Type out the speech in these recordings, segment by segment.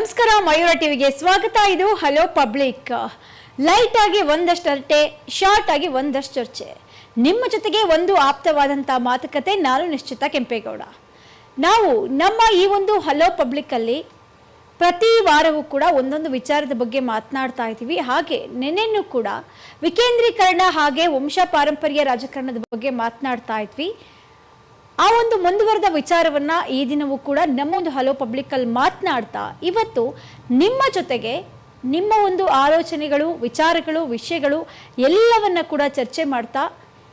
ನಮಸ್ಕಾರ, ಮಯೂರ ಟಿವಿಗೆ ಸ್ವಾಗತ. ಇದು ಹಲೋ ಪಬ್ಲಿಕ್ ಲೈಟ್ ಆಗಿ ಒಂದಷ್ಟು ಅರಟೆ ಶಾರ್ಟ್ ಆಗಿ ಒಂದಷ್ಟು ಚರ್ಚೆ. ನಿಮ್ಮ ಜೊತೆಗೆ ಒಂದು ಆಪ್ತವಾದಂಥ ಮಾತುಕತೆ ನಾನು ನಿಶ್ಚಿತ ಕೆಂಪೇಗೌಡ. ನಾವು ನಮ್ಮ ಈ ಒಂದು ಹಲೋ ಪಬ್ಲಿಕ್ಕಲ್ಲಿ ಪ್ರತಿ ವಾರವೂ ಕೂಡ ಒಂದೊಂದು ವಿಚಾರದ ಬಗ್ಗೆ ಮಾತನಾಡ್ತಾ ಇದ್ದೀವಿ. ಹಾಗೆ ನೆನೆಯನ್ನು ಕೂಡ ವಿಕೇಂದ್ರೀಕರಣ ಹಾಗೆ ವಂಶ ಪಾರಂಪರ್ಯ ರಾಜಕಾರಣದ ಬಗ್ಗೆ ಮಾತನಾಡ್ತಾ ಇದ್ವಿ. ಆ ಒಂದು ಮುಂದುವರೆದ ವಿಚಾರವನ್ನ ಈ ದಿನವೂ ಕೂಡ ನಮ್ಮ ಒಂದು ಹಲೋ ಪಬ್ಲಿಕ್ ಅಲ್ಲಿ ಮಾತನಾಡ್ತಾ ಇವತ್ತು ನಿಮ್ಮ ಜೊತೆಗೆ ನಿಮ್ಮ ಒಂದು ಆಲೋಚನೆಗಳು, ವಿಚಾರಗಳು, ವಿಷಯಗಳು ಎಲ್ಲವನ್ನ ಕೂಡ ಚರ್ಚೆ ಮಾಡ್ತಾ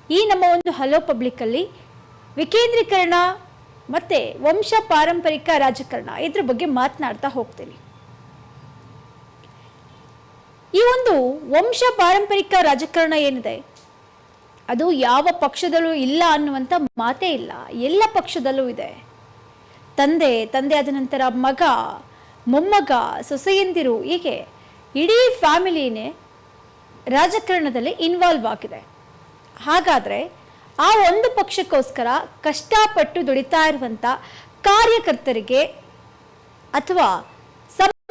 ಈ ನಮ್ಮ ಒಂದು ಹಲೋ ಪಬ್ಲಿಕ್ ಅಲ್ಲಿ ವಿಕೇಂದ್ರೀಕರಣ ಮತ್ತೆ ವಂಶ ಪಾರಂಪರಿಕ ರಾಜಕಾರಣ ಇದ್ರ ಬಗ್ಗೆ ಮಾತನಾಡ್ತಾ ಹೋಗ್ತೀನಿ. ಈ ಒಂದು ವಂಶ ಪಾರಂಪರಿಕ ರಾಜಕಾರಣ ಏನಿದೆ? ಅದು ಯಾವ ಪಕ್ಷದಲ್ಲೂ ಇಲ್ಲ ಅನ್ನುವಂಥ ಮಾತೇ ಇಲ್ಲ. ಎಲ್ಲ ಪಕ್ಷದಲ್ಲೂ ಇದೆ. ತಂದೆ ತಂದೆ ಆದ ನಂತರ ಮಗ, ಮೊಮ್ಮಗ, ಸೊಸೆಯಂದಿರು ಹೀಗೆ ಇಡೀ ಫ್ಯಾಮಿಲಿನೇ ರಾಜಕಾರಣದಲ್ಲಿ ಇನ್ವಾಲ್ವ್ ಆಗಿದೆ. ಹಾಗಾದರೆ ಆ ಒಂದು ಪಕ್ಷಕ್ಕೋಸ್ಕರ ಕಷ್ಟಪಟ್ಟು ದುಡಿತಾ ಇರುವಂಥ ಕಾರ್ಯಕರ್ತರಿಗೆ ಅಥವಾ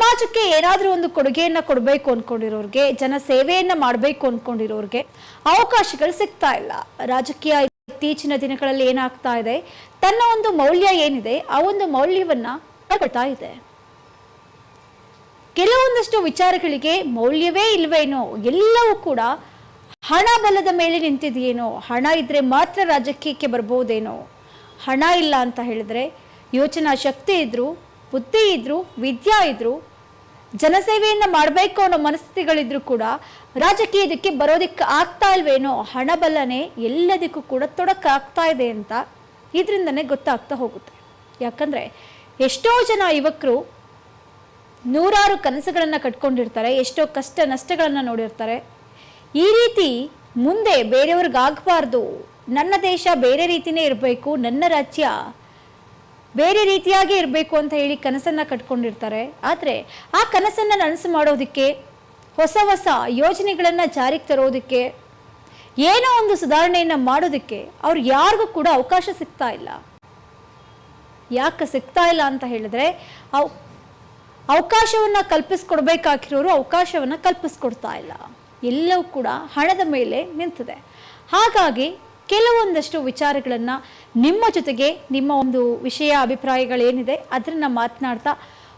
ಸಮಾಜಕ್ಕೆ ಏನಾದರೂ ಒಂದು ಕೊಡುಗೆಯನ್ನ ಕೊಡಬೇಕು ಅಂದ್ಕೊಂಡಿರೋರಿಗೆ ಜನ ಸೇವೆಯನ್ನ ಮಾಡಬೇಕು ಅಂದ್ಕೊಂಡಿರೋರಿಗೆ ಅವಕಾಶಗಳು ಸಿಗ್ತಾ ಇಲ್ಲ. ರಾಜಕೀಯ ಇತ್ತೀಚಿನ ದಿನಗಳಲ್ಲಿ ಏನಾಗ್ತಾ ಇದೆ, ತನ್ನ ಒಂದು ಮೌಲ್ಯ ಏನಿದೆ, ಆ ಒಂದು ಮೌಲ್ಯವನ್ನ ಕಳ್ಕೊಳ್ತಾ ಇದೆ. ಕೆಲವೊಂದಷ್ಟು ವಿಚಾರಗಳಿಗೆ ಮೌಲ್ಯವೇ ಇಲ್ವೇನೋ, ಎಲ್ಲವೂ ಕೂಡ ಹಣ ಬಲದ ಮೇಲೆ ನಿಂತಿದೆಯೇನೋ, ಹಣ ಇದ್ರೆ ಮಾತ್ರ ರಾಜಕೀಯಕ್ಕೆ ಬರ್ಬೋದೇನೋ, ಹಣ ಇಲ್ಲ ಅಂತ ಹೇಳಿದ್ರೆ ಯೋಚನಾ ಶಕ್ತಿ ಇದ್ರು, ಬುದ್ಧಿ ಇದ್ರು, ವಿದ್ಯಾ ಇದ್ರು ಜನಸೇವೆಯನ್ನ ಮಾಡಬೇಕು ಅನ್ನೋ ಮನಸ್ಥಿತಿಗಳಿದ್ರು ಕೂಡ ರಾಜಕೀಯದಕ್ಕೆ ಬರೋದಕ್ಕೆ ಆಗ್ತಾ ಇಲ್ವೇನೋ ಹಣಬಲನೆ ಎಲ್ಲದಕ್ಕೂ ಕೂಡ ತೊಡಕಾಗ್ತಾ ಇದೆ ಅಂತ ಇದರಿಂದನೇ ಗೊತ್ತಾಗ್ತಾ ಹೋಗುತ್ತೆ. ಯಾಕಂದ್ರೆ ಎಷ್ಟೋ ಜನ ಯುವಕರು ನೂರಾರು ಕನಸುಗಳನ್ನು ಕಟ್ಕೊಂಡಿರ್ತಾರೆ, ಎಷ್ಟೋ ಕಷ್ಟ ನಷ್ಟಗಳನ್ನು ನೋಡಿರ್ತಾರೆ. ಈ ರೀತಿ ಮುಂದೆ ಬೇರೆಯವ್ರಿಗಾಗಬಾರ್ದು. ನನ್ನ ದೇಶ ಬೇರೆ ರೀತಿನೇ ಇರಬೇಕು, ನನ್ನ ರಾಜ್ಯ ಬೇರೆ ರೀತಿಯಾಗಿ ಇರಬೇಕು ಅಂತ ಹೇಳಿ ಕನಸನ್ನು ಕಟ್ಕೊಂಡಿರ್ತಾರೆ. ಆದರೆ ಆ ಕನಸನ್ನು ನನಸು ಮಾಡೋದಕ್ಕೆ, ಹೊಸ ಹೊಸ ಯೋಜನೆಗಳನ್ನು ಜಾರಿಗೆ ತರೋದಕ್ಕೆ, ಏನೋ ಒಂದು ಸುಧಾರಣೆಯನ್ನು ಮಾಡೋದಕ್ಕೆ ಅವ್ರು ಯಾರಿಗೂ ಕೂಡ ಅವಕಾಶ ಸಿಗ್ತಾ ಇಲ್ಲ. ಯಾಕೆ ಸಿಗ್ತಾ ಇಲ್ಲ ಅಂತ ಹೇಳಿದ್ರೆ, ಅವ್ ಅವಕಾಶವನ್ನು ಕಲ್ಪಿಸ್ಕೊಡ್ಬೇಕಾಗಿರೋರು ಅವಕಾಶವನ್ನು ಕಲ್ಪಿಸ್ಕೊಡ್ತಾ ಇಲ್ಲ. ಎಲ್ಲವೂ ಕೂಡ ಹಣದ ಮೇಲೆ ನಿಂತಿದೆ. ಹಾಗಾಗಿ ಕೆಲವೊಂದಷ್ಟು ವಿಚಾರಗಳನ್ನು ನಿಮ್ಮ ಜೊತೆಗೆ ನಿಮ್ಮ ಒಂದು ವಿಷಯ ಅಭಿಪ್ರಾಯಗಳೇನಿದೆ ಅದನ್ನು ಮಾತನಾಡ್ತಾ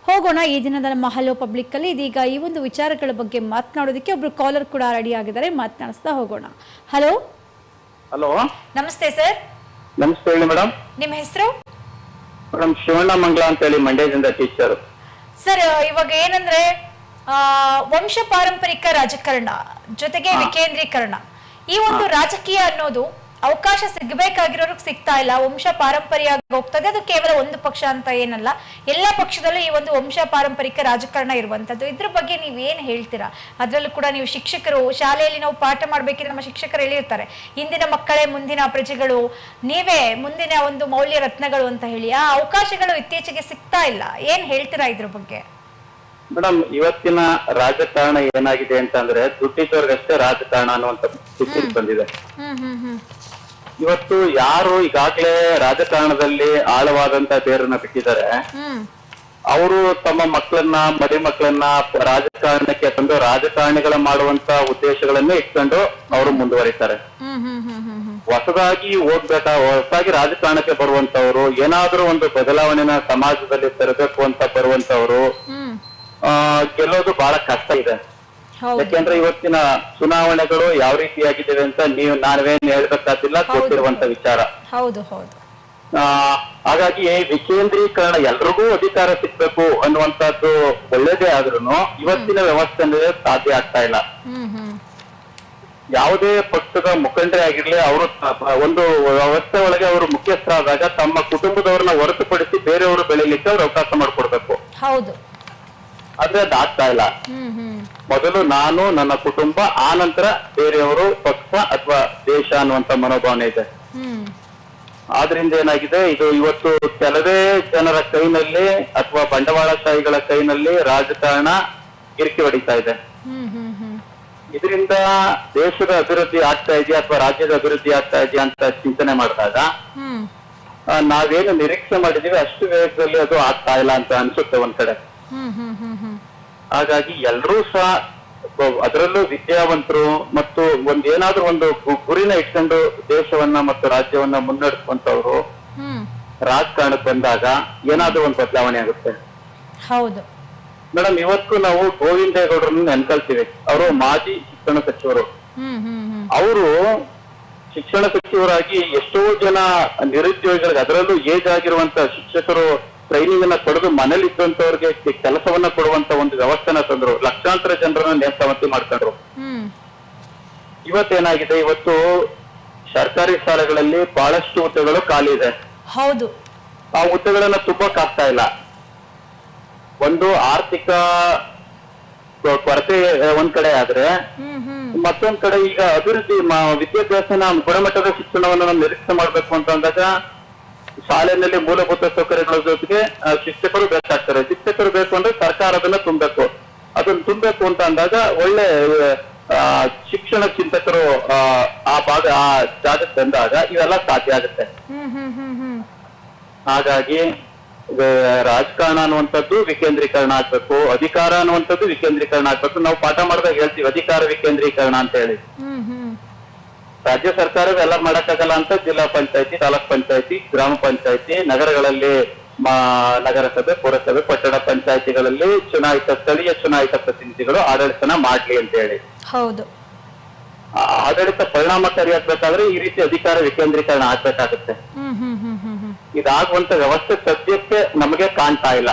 ಹೋಗೋಣ. ಈ ದಿನದ ನಮ್ಮ ಹಲೋ ಪಬ್ಲಿಕ್ ಅಲ್ಲಿ ಇದೀಗ ಈ ಒಂದು ವಿಚಾರಗಳ ಬಗ್ಗೆ ಮಾತನಾಡೋದಕ್ಕೆ ಒಬ್ರು ಕಾಲರ್ ಕೂಡ ರೆಡಿ ಆಗಿದ್ದಾರೆ. ಮಾತನಾಡಿಸ್ತಾ ಹೋಗೋಣ. ಹಲೋ ಹಲೋ ನಮಸ್ತೆ ಸರ್ ನಮಸ್ತೆ ಹೇಳಿ ಮೇಡಮ್ ನಿಮ್ಮ ಹೆಸರು? ಮೇಡಮ್ ಶಿವಣ್ಣ ಮಂಗಳ ಅಂತ ಹೇಳಿ ಮಂಡ್ಯದಿಂದ ಟೀಚರ್ ಸರ್ ಇವಾಗ ಏನಂದ್ರೆ ವಂಶ ಪಾರಂಪರಿಕ ರಾಜಕಾರಣ ಜೊತೆಗೆ ವಿಕೇಂದ್ರೀಕರಣ. ಈ ಒಂದು ರಾಜಕೀಯ ಅನ್ನೋದು ಅವಕಾಶ ಸಿಗಬೇಕಾಗಿರೋರಿಗೆ ಸಿಗ್ತಾ ಇಲ್ಲ. ವಂಶ ಪಾರಂಪರ್ಯ ಹೋಗ್ತದೆ. ಅದು ಕೇವಲ ಒಂದು ಪಕ್ಷ ಅಂತ ಏನಲ್ಲ. ಎಲ್ಲ ಪಕ್ಷದಲ್ಲೂ ಈ ಒಂದು ವಂಶ ಪಾರಂಪರಿಕ ರಾಜಕಾರಣ ಇರುವಂತದ್ದು. ಇದ್ರ ಬಗ್ಗೆ ನೀವ್ ಏನ್ ಹೇಳ್ತೀರಾ? ಅದ್ರಲ್ಲೂ ಕೂಡ ನೀವು ಶಿಕ್ಷಕರು ಶಾಲೆಯಲ್ಲಿ ನಾವು ಪಾಠ ಮಾಡ್ಬೇಕಿದ್ರೆ ನಮ್ಮ ಶಿಕ್ಷಕರು ಹೇಳಿರ್ತಾರೆ. ಇಂದಿನ ಮಕ್ಕಳೇ ಮುಂದಿನ ಪ್ರಜೆಗಳು ನೀವೇ ಮುಂದಿನ ಒಂದು ಮೌಲ್ಯ ರತ್ನಗಳು ಅಂತ ಹೇಳಿ. ಆ ಅವಕಾಶಗಳು ಇತ್ತೀಚೆಗೆ ಸಿಗ್ತಾ ಇಲ್ಲ. ಏನ್ ಹೇಳ್ತೀರಾ ಇದ್ರ ಬಗ್ಗೆ? ಮೇಡಮ್ ಇವತ್ತಿನ ರಾಜಕಾರಣ ಏನಾಗಿದೆ ಅಂತಂದ್ರೆ ದುಡ್ಡಿದ್ದವ್ರಿಗಷ್ಟೇ ರಾಜಕಾರಣ ಅನ್ನುವಂತ ಸ್ಥಿತಿ ಬಂದಿದೆ. ಹ್ಮ್ ಹ್ಮ್ ಹ್ಮ್. ಇವತ್ತು ಯಾರು ಈಗಾಗ್ಲೇ ರಾಜಕಾರಣದಲ್ಲಿ ಆಳವಾದಂತ ಬೇರನ್ನ ಬಿಟ್ಟಿದ್ದಾರೆ. ಅವರು ತಮ್ಮ ಮಕ್ಕಳನ್ನ ಮರಿ ಮಕ್ಕಳನ್ನ ರಾಜಕಾರಣಕ್ಕೆ ತಂದು ರಾಜಕಾರಣಿಗಳ ಮಾಡುವಂತ ಉದ್ದೇಶಗಳನ್ನೇ ಇಟ್ಕೊಂಡು ಅವರು ಮುಂದುವರಿತಾರೆ. ಹೊಸದಾಗಿ ಹೋಗ್ಬೇಕಾ ಹೊಸದಾಗಿ ರಾಜಕಾರಣಕ್ಕೆ ಬರುವಂತವ್ರು ಏನಾದ್ರೂ ಒಂದು ಬದಲಾವಣೆನ ಸಮಾಜದಲ್ಲಿ ತರಬೇಕು ಅಂತ ಬರುವಂತವ್ರು ಗೆಲ್ಲೋದು ಬಹಳ ಕಷ್ಟ ಇದೆ. ಯಾಕೆಂದ್ರೆ ಇವತ್ತಿನ ಚುನಾವಣೆಗಳು ಯಾವ ರೀತಿಯಾಗಿದ್ದೇವೆ ಅಂತ ನೀವು ನಾವೇನ್ ಹೇಳ್ಬೇಕಾದಿಲ್ಲ ಗೊತ್ತಿರುವಂತ ವಿಚಾರ. ಹೌದು ಹೌದು. ಆ, ಹಾಗಾಗಿ ವಿಕೇಂದ್ರೀಕರಣ ಎಲ್ರಿಗೂ ಅಧಿಕಾರ ಸಿಗ್ಬೇಕು ಅನ್ನುವಂತದ್ದು ಒಳ್ಳೇದೇ ಆದ್ರೂ ಇವತ್ತಿನ ವ್ಯವಸ್ಥೆ ಸಾಧ್ಯ ಆಗ್ತಾ ಇಲ್ಲ. ಯಾವುದೇ ಪಕ್ಷದ ಮುಖಂಡರೇ ಆಗಿರ್ಲಿ ಅವರು ಒಂದು ವ್ಯವಸ್ಥೆ ಒಳಗೆ ಅವರು ಮುಖ್ಯಸ್ಥರಾದಾಗ ತಮ್ಮ ಕುಟುಂಬದವ್ರನ್ನ ಹೊರತುಪಡಿಸಿ ಬೇರೆಯವರು ಬೆಳೀಲಿಕ್ಕೆ ಅವ್ರು ಅವಕಾಶ ಮಾಡ್ಕೊಡ್ಬೇಕು. ಹೌದು. ಆದ್ರೆ ಅದು ಆಗ್ತಾ ಇಲ್ಲ. ಮೊದಲು ನಾನು ನನ್ನ ಕುಟುಂಬ ಆ ನಂತರ ಬೇರೆಯವರು ಪಕ್ಷ ಅಥವಾ ದೇಶ ಅನ್ನುವಂತ ಮನೋಭಾವನೆ ಇದೆ. ಆದ್ರಿಂದ ಏನಾಗಿದೆ ಇದು ಇವತ್ತು ಕೆಲವೇ ಜನರ ಕೈನಲ್ಲಿ ಅಥವಾ ಬಂಡವಾಳಶಾಹಿಗಳ ಕೈನಲ್ಲಿ ರಾಜಕಾರಣ ಕಿರಿಕಿ ಹೊಡಿತಾ ಇದೆ. ಇದರಿಂದ ದೇಶದ ಅಭಿವೃದ್ಧಿ ಆಗ್ತಾ ಇದೆಯಾ ಅಥವಾ ರಾಜ್ಯದ ಅಭಿವೃದ್ಧಿ ಆಗ್ತಾ ಇದೆಯಾ ಅಂತ ಚಿಂತನೆ ಮಾಡಿದಾಗ ನಾವೇನು ನಿರೀಕ್ಷೆ ಮಾಡಿದೀವಿ ಅಷ್ಟು ವೇಗದಲ್ಲಿ ಅದು ಆಗ್ತಾ ಇಲ್ಲ ಅಂತ ಅನ್ಸುತ್ತೆ ಒಂದ್ ಕಡೆ. ಹಾಗಾಗಿ ಎಲ್ಲರೂ ಸಹ ಅದರಲ್ಲೂ ವಿದ್ಯಾವಂತರು ಮತ್ತು ಒಂದ್ ಏನಾದ್ರೂ ಒಂದು ಗುರಿನ ಇಟ್ಕೊಂಡು ದೇಶವನ್ನ ಮತ್ತು ರಾಜ್ಯವನ್ನ ಮುನ್ನಡೆಸುವಂತವ್ರು ರಾಜಕಾರಣಕ್ಕೆ ಬಂದಾಗ ಏನಾದ್ರೂ ಒಂದು ಬದಲಾವಣೆ ಆಗುತ್ತೆ. ಹೌದು. ಮೇಡಮ್ ಇವತ್ತು ನಾವು ಗೋವಿಂದೇಗೌಡರನ್ನ ನೆನ್ಕಲ್ತೀವಿ. ಅವರು ಮಾಜಿ ಶಿಕ್ಷಣ ಸಚಿವರು. ಅವರು ಶಿಕ್ಷಣ ಸಚಿವರಾಗಿ ಎಷ್ಟೋ ಜನ ನಿರುದ್ಯೋಗಿಗಳಿಗೆ ಅದರಲ್ಲೂ ಏಜ್ ಆಗಿರುವಂತ ಶಿಕ್ಷಕರು ಟ್ರೈನಿಂಗ್ ಅನ್ನ ಕೊಡದು ಮನೇಲಿ ಇದ್ದಂತವ್ರಿಗೆ ಕೆಲಸವನ್ನ ಕೊಡುವಂತ ಒಂದು ವ್ಯವಸ್ಥೆನ ತಂದ್ರು. ಲಕ್ಷಾಂತರ ಜನರನ್ನ ನೇಮಕಾವತಿ ಮಾಡ್ಕೊಂಡ್ರು. ಇವತ್ತೇನಾಗಿದೆ? ಇವತ್ತು ಸರ್ಕಾರಿ ಶಾಲೆಗಳಲ್ಲಿ ಬಹಳಷ್ಟು ಹುದ್ದೆಗಳು ಖಾಲಿ ಇದೆ. ಹೌದು. ಆ ಹುದ್ದೆಗಳನ್ನ ತುಂಬಕ್ ಆಗ್ತಾ ಇಲ್ಲ. ಒಂದು ಆರ್ಥಿಕ ಕೊರತೆ ಒಂದ್ ಕಡೆ ಆದ್ರೆ ಮತ್ತೊಂದ್ ಕಡೆ ಈಗ ಅಭಿವೃದ್ಧಿ ವಿದ್ಯಾಭ್ಯಾಸನ ಗುಣಮಟ್ಟದ ಶಿಕ್ಷಣವನ್ನು ನಾವು ನಿರೀಕ್ಷೆ ಮಾಡ್ಬೇಕು ಅಂತ ಅಂದಾಗ ಶಾಲೆಯಲ್ಲಿ ಮೂಲಭೂತ ಸೌಕರ್ಯಗಳ ಜೊತೆಗೆ ಶಿಕ್ಷಕರು ಬೇಕಾಗ್ತಾರೆ. ಶಿಕ್ಷಕರು ಬೇಕು ಅಂದ್ರೆ ಸರ್ಕಾರ ಅದನ್ನ ತುಂಬಬೇಕು. ಅದನ್ನ ತುಂಬಬೇಕು ಅಂತ ಅಂದಾಗ ಒಳ್ಳೆ ಶಿಕ್ಷಣ ಚಿಂತಕರು ಆ, ಭಾಗ ಆ ಜಾಗಕ್ಕೆ ಬಂದಾಗ ಇವೆಲ್ಲ ಸಾಧ್ಯ ಆಗುತ್ತೆ. ಹಾಗಾಗಿ ರಾಜಕಾರಣ ಅನ್ನುವಂಥದ್ದು ವಿಕೇಂದ್ರೀಕರಣ ಆಗ್ಬೇಕು. ಅಧಿಕಾರ ಅನ್ನುವಂಥದ್ದು ವಿಕೇಂದ್ರೀಕರಣ ಆಗ್ಬೇಕು. ನಾವು ಪಾಠ ಮಾಡಿದಾಗ ಹೇಳ್ತೀವಿ ಅಧಿಕಾರ ವಿಕೇಂದ್ರೀಕರಣ ಅಂತ ಹೇಳಿ. ರಾಜ್ಯ ಸರ್ಕಾರ ಎಲ್ಲ ಮಾಡಕ್ಕಾಗಲ್ಲ ಅಂತ ಜಿಲ್ಲಾ ಪಂಚಾಯತಿ ತಾಲೂಕ್ ಪಂಚಾಯತಿ ಗ್ರಾಮ ಪಂಚಾಯತಿ ನಗರಗಳಲ್ಲಿ ನಗರಸಭೆ ಪುರಸಭೆ ಪಟ್ಟಣ ಪಂಚಾಯತಿಗಳಲ್ಲಿ ಚುನಾಯಿತ ಸ್ಥಳೀಯ ಚುನಾಯಿತ ಪ್ರತಿನಿಧಿಗಳು ಆಡಳಿತನ ಮಾಡ್ಲಿ ಅಂತ ಹೇಳಿ. ಹೌದು. ಆಡಳಿತ ಪರಿಣಾಮಕಾರಿ ಆಗ್ಬೇಕಾದ್ರೆ ಈ ರೀತಿ ಅಧಿಕಾರ ವಿಕೇಂದ್ರೀಕರಣ ಆಗ್ಬೇಕಾಗುತ್ತೆ. ಇದಾಗುವಂತ ವ್ಯವಸ್ಥೆ ಸದ್ಯಕ್ಕೆ ನಮಗೆ ಕಾಣ್ತಾ ಇಲ್ಲ.